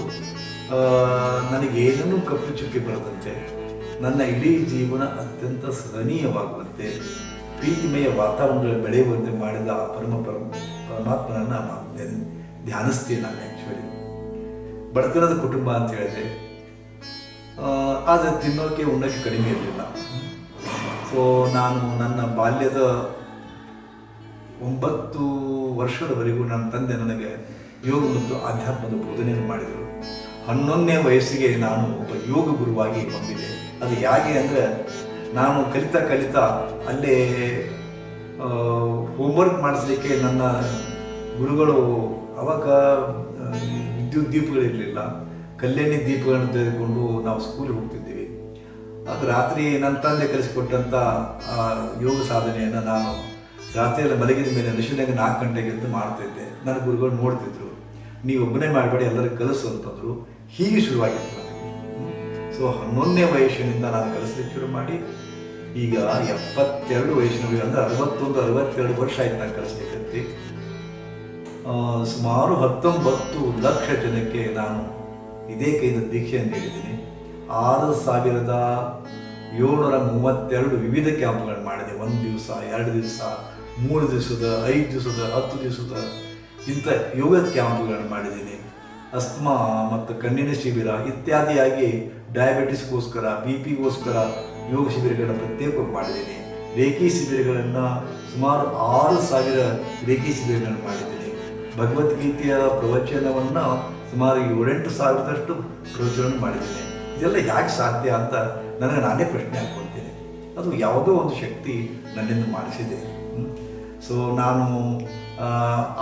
ನನಗೆ ನನಗೇನನ್ನೂ ಕಪ್ಪು ಚುಕ್ಕಿ ಬರದಂತೆ, ನನ್ನ ಇಡೀ ಜೀವನ ಅತ್ಯಂತ ಸಹನೀಯವಾಗುವಂತೆ ಪ್ರೀತಿಮಯ ವಾತಾವರಣದಲ್ಲಿ ಬೆಳೆಯುವಂತೆ ಮಾಡಿದ ಆ ಪರಮ ಪರಮ, ಪರಮಾತ್ಮನನ್ನು ನಾನು ಧ್ಯಾನ- ಧ್ಯಾನಿಸ್ತೀನಿ ನಾನು. ಬಡತನದ ಕುಟುಂಬ ಅಂತ ಹೇಳಿದ್ರೆ ಆದರೆ ತಿನ್ನೋಕೆ ಉಣ್ಣೋಕೆ ಕಡಿಮೆ ಇರಲಿಲ್ಲ. ಸೊ ನಾನು ನನ್ನ ಬಾಲ್ಯದ ಒಂಬತ್ತು ವರ್ಷದವರೆಗೂ ನನ್ನ ತಂದೆ ನನಗೆ ಯೋಗ ಮತ್ತು ಆಧ್ಯಾತ್ಮದ ಬೋಧನೆಯನ್ನು ಮಾಡಿದರು. ಹನ್ನೊಂದನೇ ವಯಸ್ಸಿಗೆ ನಾನು ಒಬ್ಬ ಯೋಗ ಗುರುವಾಗಿ ಬಂದಿದ್ದೆ. ಅದು ಹೇಗೆ ಅಂದರೆ, ನಾನು ಕಲಿತಾ ಕಲಿತಾ ಅಲ್ಲೇ ಹೋಮ್ವರ್ಕ್ ಮಾಡಿಸ್ಲಿಕ್ಕೆ ನನ್ನ ಗುರುಗಳು ಅವಾಗ ವಿದ್ಯುತ್ ದೀಪಗಳಿರಲಿಲ್ಲ. ಕಲ್ಯಾಣಿ ದೀಪಗಳನ್ನು ತೆಗೆದುಕೊಂಡು ನಾವು ಸ್ಕೂಲಿಗೆ ಹೋಗ್ತಿದ್ದೀವಿ ಆಗ ರಾತ್ರಿ ನನ್ನ ತಂದೆ ಕಲಿಸಿಕೊಟ್ಟಂಥ ಯೋಗ ಸಾಧನೆಯನ್ನು ನಾನು ರಾತ್ರಿಯಲ್ಲಿ ಮಲಗಿದ ಮೇಲೆ ನಶಿನಾಗ ನಾಲ್ಕು ಗಂಟೆಗೆ ಎದ್ದು ಮಾಡ್ತಿದ್ದೆ. ನನ್ನ ಗುರುಗಳು ನೋಡ್ತಿದ್ರು. ನೀವು ಒಬ್ಬನೇ ಮಾಡಬೇಡಿ ಎಲ್ಲರಿಗೂ ಕಲಿಸು ಅಂತಂದರು. ಹೀಗೆ ಶುರುವಾಗಿತ್ತು ಸೊ ಹನ್ನೊಂದನೇ ವಯಸ್ಸಿನಿಂದ ನಾನು ಕಲಿಸ್ಲಿಕ್ಕೆ ಶುರು ಮಾಡಿ. ಈಗ ಎಪ್ಪತ್ತೆರಡು ವಯಸ್ಸಿನ ಅಂದರೆ ಅರವತ್ತೊಂದು ಅರವತ್ತೆರಡು ವರ್ಷ ಆಯ್ತು ನಾನು ಕಲಿಸ್ಲಿಕ್ಕಂತೆ ಆ, ಸುಮಾರು ಹತ್ತೊಂಬತ್ತು ಲಕ್ಷ ಜನಕ್ಕೆ ನಾನು ಇದೇ ಕೈದ ದೀಕ್ಷೆಯನ್ನು ನೀಡಿದ್ದೀನಿ. ಆರು ಸಾವಿರದ ಏಳ್ನೂರ ಮೂವತ್ತೆರಡು ವಿವಿಧ ಕ್ಯಾಂಪ್ಗಳನ್ನು ಮಾಡಿದೆ. ಒಂದು ದಿವಸ, ಎರಡು ದಿವಸ, ಮೂರು ದಿವಸದ, ಐದು ದಿವಸದ, ಹತ್ತು ದಿವಸದ ಇಂಥ ಯೋಗ ಕ್ಯಾಂಪ್ಗಳನ್ನು ಮಾಡಿದ್ದೀನಿ. ಅಸ್ತಮಾ ಮತ್ತು ಕಣ್ಣಿನ ಶಿಬಿರ ಇತ್ಯಾದಿಯಾಗಿ ಡಯಾಬಿಟಿಸ್ಗೋಸ್ಕರ, ಬಿ ಪಿಗೋಸ್ಕರ ಯೋಗ ಶಿಬಿರಗಳನ್ನು ಪ್ರತ್ಯೇಕವಾಗಿ ಮಾಡಿದ್ದೀನಿ. ರೇಖಿ ಶಿಬಿರಗಳನ್ನು ಸುಮಾರು ಆರು ಸಾವಿರ ರೇಖಿ ಶಿಬಿರಗಳನ್ನು ಮಾಡಿದ್ದೀನಿ. ಭಗವದ್ಗೀತೆಯ ಪ್ರವಚನವನ್ನು ಸುಮಾರು ಏಳೆಂಟು ಸಾವಿರದಷ್ಟು ಪ್ರವಚನ ಮಾಡಿದ್ದೇನೆ. ಇದೆಲ್ಲ ಯಾಕೆ ಸಾಧ್ಯ ಅಂತ ನನಗೆ ನಾನೇ ಪ್ರಶ್ನೆ ಹಾಕ್ಕೊಳ್ತೇನೆ. ಅದು ಯಾವುದೋ ಒಂದು ಶಕ್ತಿ ನನ್ನಿಂದ ಮಾಡಿಸಿದೆ. ಸೊ ನಾನು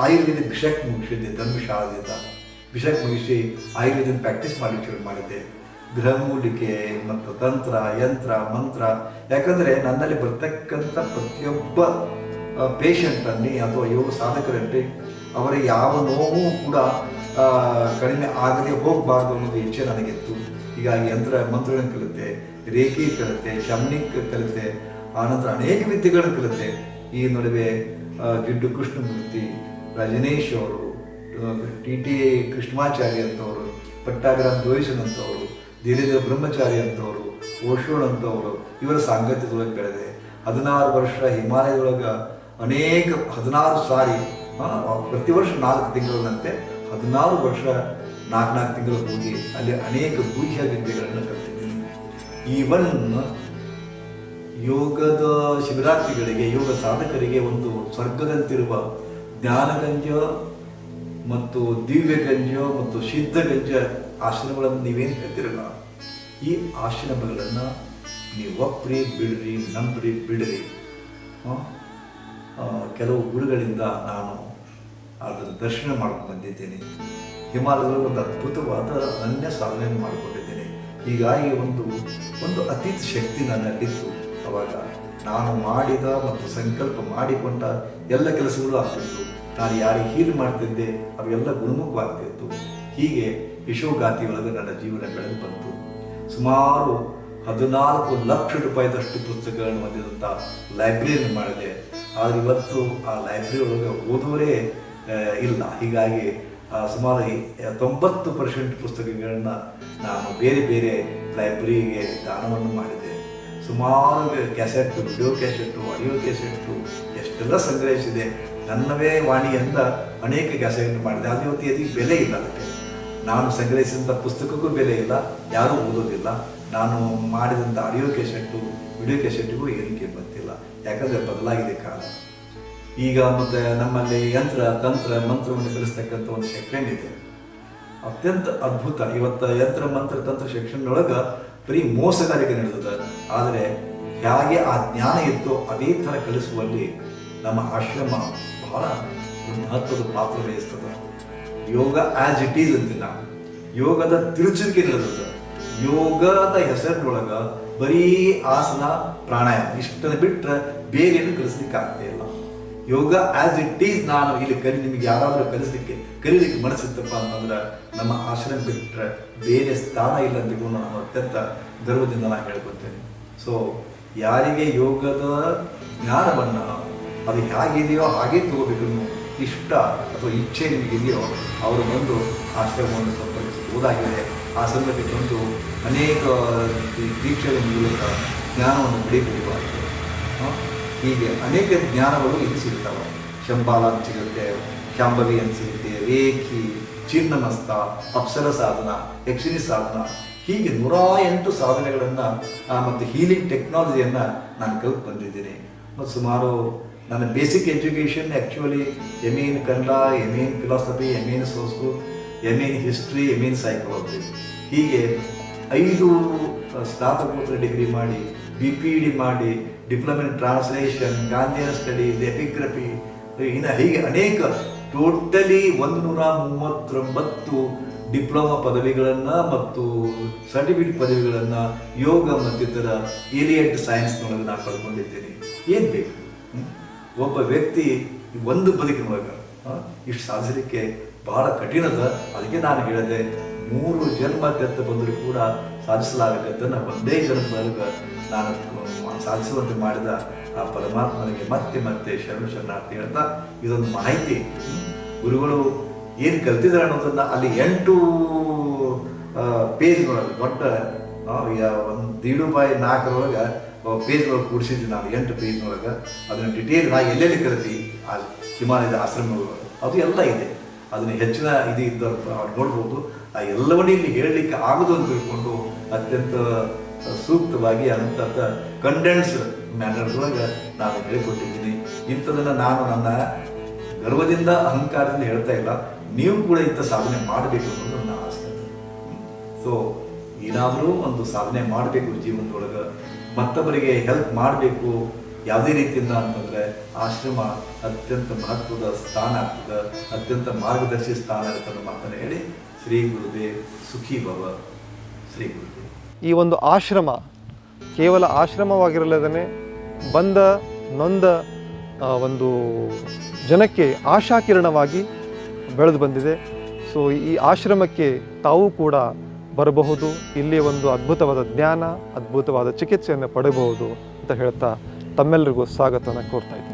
ಆಯುರ್ವೇದ ಬಿಷಕ್ ಮುಗಿಸಿದ್ದೆ ಧರ್ಮಶಾಲದಿಂದ ಬಿಷಕ್ ಮುಗಿಸಿ ಆಯುರ್ವೇದ ಪ್ರಾಕ್ಟೀಸ್ ಮಾಡಿ ಶುರು ಮಾಡಿದ್ದೆ. ಗೃಹಮೂಲಿಕೆ ಮತ್ತು ತಂತ್ರ, ಯಂತ್ರ, ಮಂತ್ರ. ಯಾಕಂದರೆ ನನ್ನಲ್ಲಿ ಬರ್ತಕ್ಕಂಥ ಪ್ರತಿಯೊಬ್ಬ ಪೇಷಂಟಲ್ಲಿ ಅಥವಾ ಯೋಗ ಸಾಧಕರಲ್ಲಿ ಅವರ ಯಾವ ನೋವು ಕೂಡ ಕಡಿಮೆ ಆಗದೆ ಹೋಗಬಾರ್ದು ಅನ್ನೋದು ಇಚ್ಛೆ ನನಗಿತ್ತು. ಹೀಗಾಗಿ ಯಂತ್ರ ಮಂತ್ರಗಳನ್ನು ಕಲಿತೆ, ರೇಖೆ ಕಲಿತೆ ಶಮ್ನಿಕ್ ಕಲಿತೆ ಆನಂತರ ಅನೇಕ ವಿದ್ಯೆಗಳನ್ನು ಕಲಿತೆ. ಈ ನಡುವೆ ಗಿಡ್ಡು ಕೃಷ್ಣಮೂರ್ತಿ, ರಜನೇಶ್ ಅವರು ಟಿ ಟಿ ಕೃಷ್ಣಾಚಾರ್ಯ ಅಂತವರು ಪಟ್ಟಾಗ್ರಾಮ್ ಜೋಯಿಸನ್ ಅಂತವರು ಧೀರೇಂದ್ರ ಬ್ರಹ್ಮಚಾರಿ ಅಂತವರು ಓಶೋಳ್ ಅಂತವರು, ಇವರ ಸಾಂಗತ್ಯದೊಳಗೆ ಬೆಳೆದೆ. ಹದಿನಾರು ವರ್ಷ ಹಿಮಾಲಯದೊಳಗೆ ಅನೇಕ, ಹದಿನಾರು ಸಾರಿ ಪ್ರತಿ ವರ್ಷ ನಾಲ್ಕು ತಿಂಗಳಂತೆ ಹದಿನಾರು ವರ್ಷ ನಾಲ್ಕು ನಾಲ್ಕು ತಿಂಗಳು ಹೋಗಿ ಅಲ್ಲಿ ಅನೇಕ ಗುಹ್ಯ ವಿದ್ಯೆಗಳನ್ನು ಕಲಿತಿದ್ದೀನಿ. ಈವನ್ ಯೋಗದ ಶಿಬಿರಾರ್ಥಿಗಳಿಗೆ, ಯೋಗ ಸಾಧಕರಿಗೆ ಒಂದು ಸ್ವರ್ಗದಂತಿರುವ ಜ್ಞಾನಗಂಜ ಮತ್ತು ದಿವ್ಯ ದಿವ್ಯಗಂಜ ಮತ್ತು ಸಿದ್ಧಗಂಜ ಆಶ್ರಮಗಳನ್ನು ನೀವೇನು ಹೇಳ್ತಿರಲ್ಲ ಈ ಆಶ್ರಮಗಳನ್ನು ನೀವು ಒಪ್ಪ್ರಿ ಬಿಡ್ರಿ, ನಂಬ್ರಿ, ಬಿಡ್ರಿ. ಕೆಲವು ಗುರುಗಳಿಂದ ನಾನು ಅದರ ದರ್ಶನ ಮಾಡ್ಕೊಂಡು ಬಂದಿದ್ದೇನೆ. ಹಿಮಾಲಯದಲ್ಲಿ ಒಂದು ಅದ್ಭುತವಾದ ಅನನ್ಯ ಸಾಧನೆಯನ್ನು ಮಾಡಿಕೊಂಡಿದ್ದೇನೆ. ಹೀಗಾಗಿ ಒಂದು ಒಂದು ಅತೀತ ಶಕ್ತಿ ನನ್ನಲ್ಲಿತ್ತು. ಅವಾಗ ನಾನು ಮಾಡಿದ ಮತ್ತು ಸಂಕಲ್ಪ ಮಾಡಿಕೊಂಡ ಎಲ್ಲ ಕೆಲಸಗಳು ಆಗ್ತಿತ್ತು. ನಾನು ಯಾರಿಗೆ ಹೀಲ್ ಮಾಡ್ತಿದ್ದೆ ಅವೆಲ್ಲ ಗುಣಮುಖವಾಗ್ತಿತ್ತು. ಹೀಗೆ ಯಶೋಗಾತಿಯೊಳಗೆ ನನ್ನ ಜೀವನ ಬೆಳೆದು ಬಂತು. ಸುಮಾರು ಹದಿನಾಲ್ಕು ಲಕ್ಷ ರೂಪಾಯಿದಷ್ಟು ಪುಸ್ತಕಗಳನ್ನು ಹೊಂದಿದಂಥ ಲೈಬ್ರರಿಯನ್ನು ಮಾಡಿದೆ. ಆದರೆ ಇವತ್ತು ಆ ಲೈಬ್ರರಿ ಒಳಗೆ ಓದೋರೇ ಇಲ್ಲ. ಹೀಗಾಗಿ ಸುಮಾರು ತೊಂಬತ್ತು ಪರ್ಸೆಂಟ್ ಪುಸ್ತಕಗಳನ್ನ ನಾನು ಬೇರೆ ಬೇರೆ ಲೈಬ್ರರಿಗೆ ದಾನವನ್ನು ಮಾಡಿದೆ. ಸುಮಾರು cassette video cassette, audio cassette ಎಷ್ಟೆಲ್ಲ ಸಂಗ್ರಹಿಸಿದೆ. ನನ್ನವೇ ವಾಣಿಯಿಂದ ಅನೇಕ ಕ್ಯಾಸೆಟ್ ಮಾಡಿದೆ. ಅದು ಇವತ್ತು ಬೆಲೆ ಇಲ್ಲ ಅದಕ್ಕೆ. ನಾನು ಸಂಗ್ರಹಿಸಿದಂಥ ಪುಸ್ತಕಕ್ಕೂ ಬೆಲೆ ಇಲ್ಲ, ಯಾರೂ ಓದೋದಿಲ್ಲ. ನಾನು ಮಾಡಿದಂಥ ಆಡಿಯೋ ಕ್ಯಾಸೆಟ್ಟು ವಿಡಿಯೋ ಕೆಸೆಟ್ಟಿಗೂ ಏರಿಕೆ ಬರ್ತಿಲ್ಲ. ಯಾಕಂದರೆ ಬದಲಾಗಿದೆ ಕಾಲ. ಈಗ ಮತ್ತು ನಮ್ಮಲ್ಲಿ ಯಂತ್ರ, ತಂತ್ರ, ಮಂತ್ರವನ್ನು ಕಲಿಸ್ತಕ್ಕಂಥ ಒಂದು ಸೆಕ್ಷನ್ ಇದೆ. ಅತ್ಯಂತ ಅದ್ಭುತ. ಇವತ್ತು ಯಂತ್ರ, ಮಂತ್ರ, ತಂತ್ರ ಶಿಕ್ಷಣದೊಳಗೆ ಬರೀ ಮೋಸಗಾರಿಕೆ ನಡೆದದ. ಆದರೆ ಹೇಗೆ ಆ ಜ್ಞಾನ ಇತ್ತೋ ಅದೇ ಥರ ಕಲಿಸುವಲ್ಲಿ ನಮ್ಮ ಆಶ್ರಮ ಬಹಳ ಮಹತ್ವದ ಪಾತ್ರ ವಹಿಸ್ತದೆ. ಯೋಗ ಆ್ಯಸ್ ಇಟ್ ಈಸ್ ಅಂತ ನಾವು. ಯೋಗದ ತಿರುಚುವಿಕೆ ನಡೆದದ. ಯೋಗದ ಹೆಸರಿನೊಳಗ ಬರೀ ಆಸನ, ಪ್ರಾಣಾಯಾಮ ಇಷ್ಟನ್ನು ಬಿಟ್ಟರೆ ಏನು ಕಲಿಸ್ಲಿಕ್ಕೆ ಆಗ್ತಾ ಇಲ್ಲ. ಯೋಗ ಆಸ್ ಇಟ್ ಈಸ್ ನಾನು ಇಲ್ಲಿ ಕಲಿ, ನಿಮಗೆ ಯಾರಾದರೂ ಕಲಿಸ್ಲಿಕ್ಕೆ, ಕಲಿಲಿಕ್ಕೆ ಮನಸ್ಸಿತ್ತಪ್ಪ ಅಂತಂದ್ರೆ ನಮ್ಮ ಆಶ್ರಮ ಬಿಟ್ಟರೆ ಬೇರೆ ಸ್ಥಾನ ಇಲ್ಲ ಅಂತ ನಾನು ಅತ್ಯಂತ ಗರ್ವದಿಂದ ನಾನು ಹೇಳ್ಕೊತೇನೆ. ಸೊ ಯಾರಿಗೆ ಯೋಗದ ಜ್ಞಾನವನ್ನು ಅದು ಹೇಗಿದೆಯೋ ಹಾಗೆ ತಗೋಬೇಕು ಇಷ್ಟ ಅಥವಾ ಇಚ್ಛೆ ನಿಮಗಿದೆಯೋ, ಅವರು ಬಂದು ಆಶ್ರಮವನ್ನು ಸಂಪರ್ಕಿಸಬಹುದಾಗಿದೆ ಆ ಸಂದರ್ಭಕ್ಕೆ ಬಂದು ಅನೇಕ ದೀಕ್ಷೆಗಳ ಮೂಲಕ ಜ್ಞಾನವನ್ನು ಪಡೆಯಬಹುದಾಗಿದೆ? ಹೀಗೆ ಅನೇಕ ಜ್ಞಾನಗಳು ಇಲ್ಲಿ ಸಿಗ್ತವೆ. ಶಂಬಾಲ ಅಂತ ಸಿಗುತ್ತೆ ಶಾಂಭವಿ ಅಂತ ಸಿಗುತ್ತೆ, ರೇಖಿ ಚಿನ್ನಮಸ್ತ ಅಪ್ಸರ ಸಾಧನ, ಯಕ್ಷಿಣಿ ಸಾಧನ, ಹೀಗೆ ನೂರ ಎಂಟು ಸಾಧನೆಗಳನ್ನು ಮತ್ತು ಹೀಲಿಂಗ್ ಟೆಕ್ನಾಲಜಿಯನ್ನು ನಾನು ಕಲಿತು ಬಂದಿದ್ದೀನಿ. ಮತ್ತು ಸುಮಾರು ನನ್ನ basic education actually M in Kannada M in philosophy M in Sanskrit M history M psychology ಹೀಗೆ ಐದು ಸ್ನಾತಕೋತ್ತರ ಡಿಗ್ರಿ ಮಾಡಿ ಬಿ ಪಿ ಡಿ ಮಾಡಿ diploma translation Gandhian study epigraphy ಇನ್ನು ಹೀಗೆ ಅನೇಕ ಟೋಟಲಿ ಒಂದು ನೂರ ಮೂವತ್ತೊಂಬತ್ತು ಡಿಪ್ಲೊಮಾ ಪದವಿಗಳನ್ನು ಮತ್ತು ಸರ್ಟಿಫಿಕೇಟ್ ಪದವಿಗಳನ್ನು ಯೋಗ ಮತ್ತಿತರ ಏರಿಯಂಟ್ ಸೈನ್ಸ್ನೊಳಗೆ ನಾನು ಪಡ್ಕೊಂಡಿದ್ದೇನೆ. ಏನು ಬೇಕು? ಒಬ್ಬ ವ್ಯಕ್ತಿ ಒಂದು ಬದುಕಿನೊಳಗೆ ಇಷ್ಟು ಸಾಧಿಸಲಿಕ್ಕೆ ಬಹಳ ಕಠಿಣದ, ಅದಕ್ಕೆ ನಾನು ಹೇಳಿದೆ. ಮೂರು ಜನ್ಮ ತೆತ್ತ ಬಂದರೂ ಕೂಡ ಸಾಧಿಸಲಾಗತ್ತನ್ನು ಒಂದೇ ಜನ್ಮದೊಳಗೆ ನಾನು ಸಾಧಿಸುವಂತೆ ಮಾಡಿದ ಆ ಪರಮಾತ್ಮನಿಗೆ ಮತ್ತೆ ಮತ್ತೆ ಶರಣ ಶರಣಾರ್ಥಿ ಹೇಳ್ತಾ ಇದೊಂದು ಮಾಹಿತಿ ಗುರುಗಳು ಏನು ಕಲ್ತಿದ್ದಾರೆ ಅನ್ನೋದನ್ನ ಅಲ್ಲಿ ಎಂಟು ಪೇಜ್ಗಳಲ್ಲಿ ದೊಡ್ಡ ಒಂದು ದೀಡು ಬಾಯಿ ನಾಲ್ಕರೊಳಗೆ ಪೇಜ್ಗಳು ಕೂಡಿಸಿದ್ವಿ ನಾವು, ಎಂಟು ಪೇಜ್ನೊಳಗೆ. ಅದನ್ನು ಡಿಟೇಲ್ ನಾ ಎಲ್ಲೆಲ್ಲಿ ಕಲಿತಿ ಆ ಹಿಮಾಲಯದ ಆಶ್ರಮಗಳು. ಅದು ಎಲ್ಲ ಇದೆ. ಅದನ್ನು ಹೆಚ್ಚಿನ ಇದು ಅವ್ರು ನೋಡ್ಬೋದು. ಆ ಎಲ್ಲವನ್ನೂ ಇಲ್ಲಿ ಹೇಳಲಿಕ್ಕೆ ಆಗೋದು ಅಂತ ತಿಳ್ಕೊಂಡು ಅತ್ಯಂತ ಸೂಕ್ತವಾಗಿ ಅನಂತ ಕಂಡೆನ್ಸ್ ಮ್ಯಾನರ್ದೊಳಗೆ ನಾನು ಹೇಳಿಕೊಟ್ಟಿದ್ದೀನಿ. ಇಂಥದನ್ನು ನಾನು ನನ್ನ ಗರ್ವದಿಂದ, ಅಹಂಕಾರದಿಂದ ಹೇಳ್ತಾ ಇಲ್ಲ. ನೀವು ಕೂಡ ಇಂಥ ಸಾಧನೆ ಮಾಡಬೇಕು ಅನ್ನೋದು ನನ್ನ ಆಸೆ. ಸೊ ಏನಾದರೂ ಒಂದು ಸಾಧನೆ ಮಾಡಬೇಕು ಜೀವನದೊಳಗೆ. ಮತ್ತೊಬ್ಬರಿಗೆ ಹೆಲ್ಪ್ ಮಾಡಬೇಕು ಯಾವುದೇ ರೀತಿಯಿಂದ ಅಂತಂದರೆ ಆಶ್ರಮ ಅತ್ಯಂತ ಮಹತ್ವದ ಸ್ಥಾನ ಆಗ್ತದೆ, ಅತ್ಯಂತ ಮಾರ್ಗದರ್ಶಿ ಸ್ಥಾನ ಇರುತ್ತೆ ಅನ್ನೋ ಮಾತನ್ನು ಹೇಳಿ ಶ್ರೀ ಗುರುದೇವ್ ಸುಖಿ ಭವ, ಶ್ರೀ ಗುರುದೇವ್. ಈ ಒಂದು ಆಶ್ರಮ ಕೇವಲ ಆಶ್ರಮವಾಗಿರಲ್ಲದೇ ಬಂದ, ನೊಂದ ಒಂದು ಜನಕ್ಕೆ ಆಶಾಕಿರಣವಾಗಿ ಬೆಳೆದು ಬಂದಿದೆ. ಸೊ ಈ ಆಶ್ರಮಕ್ಕೆ ತಾವು ಕೂಡ ಬರಬಹುದು. ಇಲ್ಲಿ ಒಂದು ಅದ್ಭುತವಾದ ಜ್ಞಾನ, ಅದ್ಭುತವಾದ ಚಿಕಿತ್ಸೆಯನ್ನು ಪಡೆಯಬಹುದು ಅಂತ ಹೇಳ್ತಾ ತಮ್ಮೆಲ್ಲರಿಗೂ ಸ್ವಾಗತನ ಕೋರ್ತಾ ಇದ್ದೀನಿ.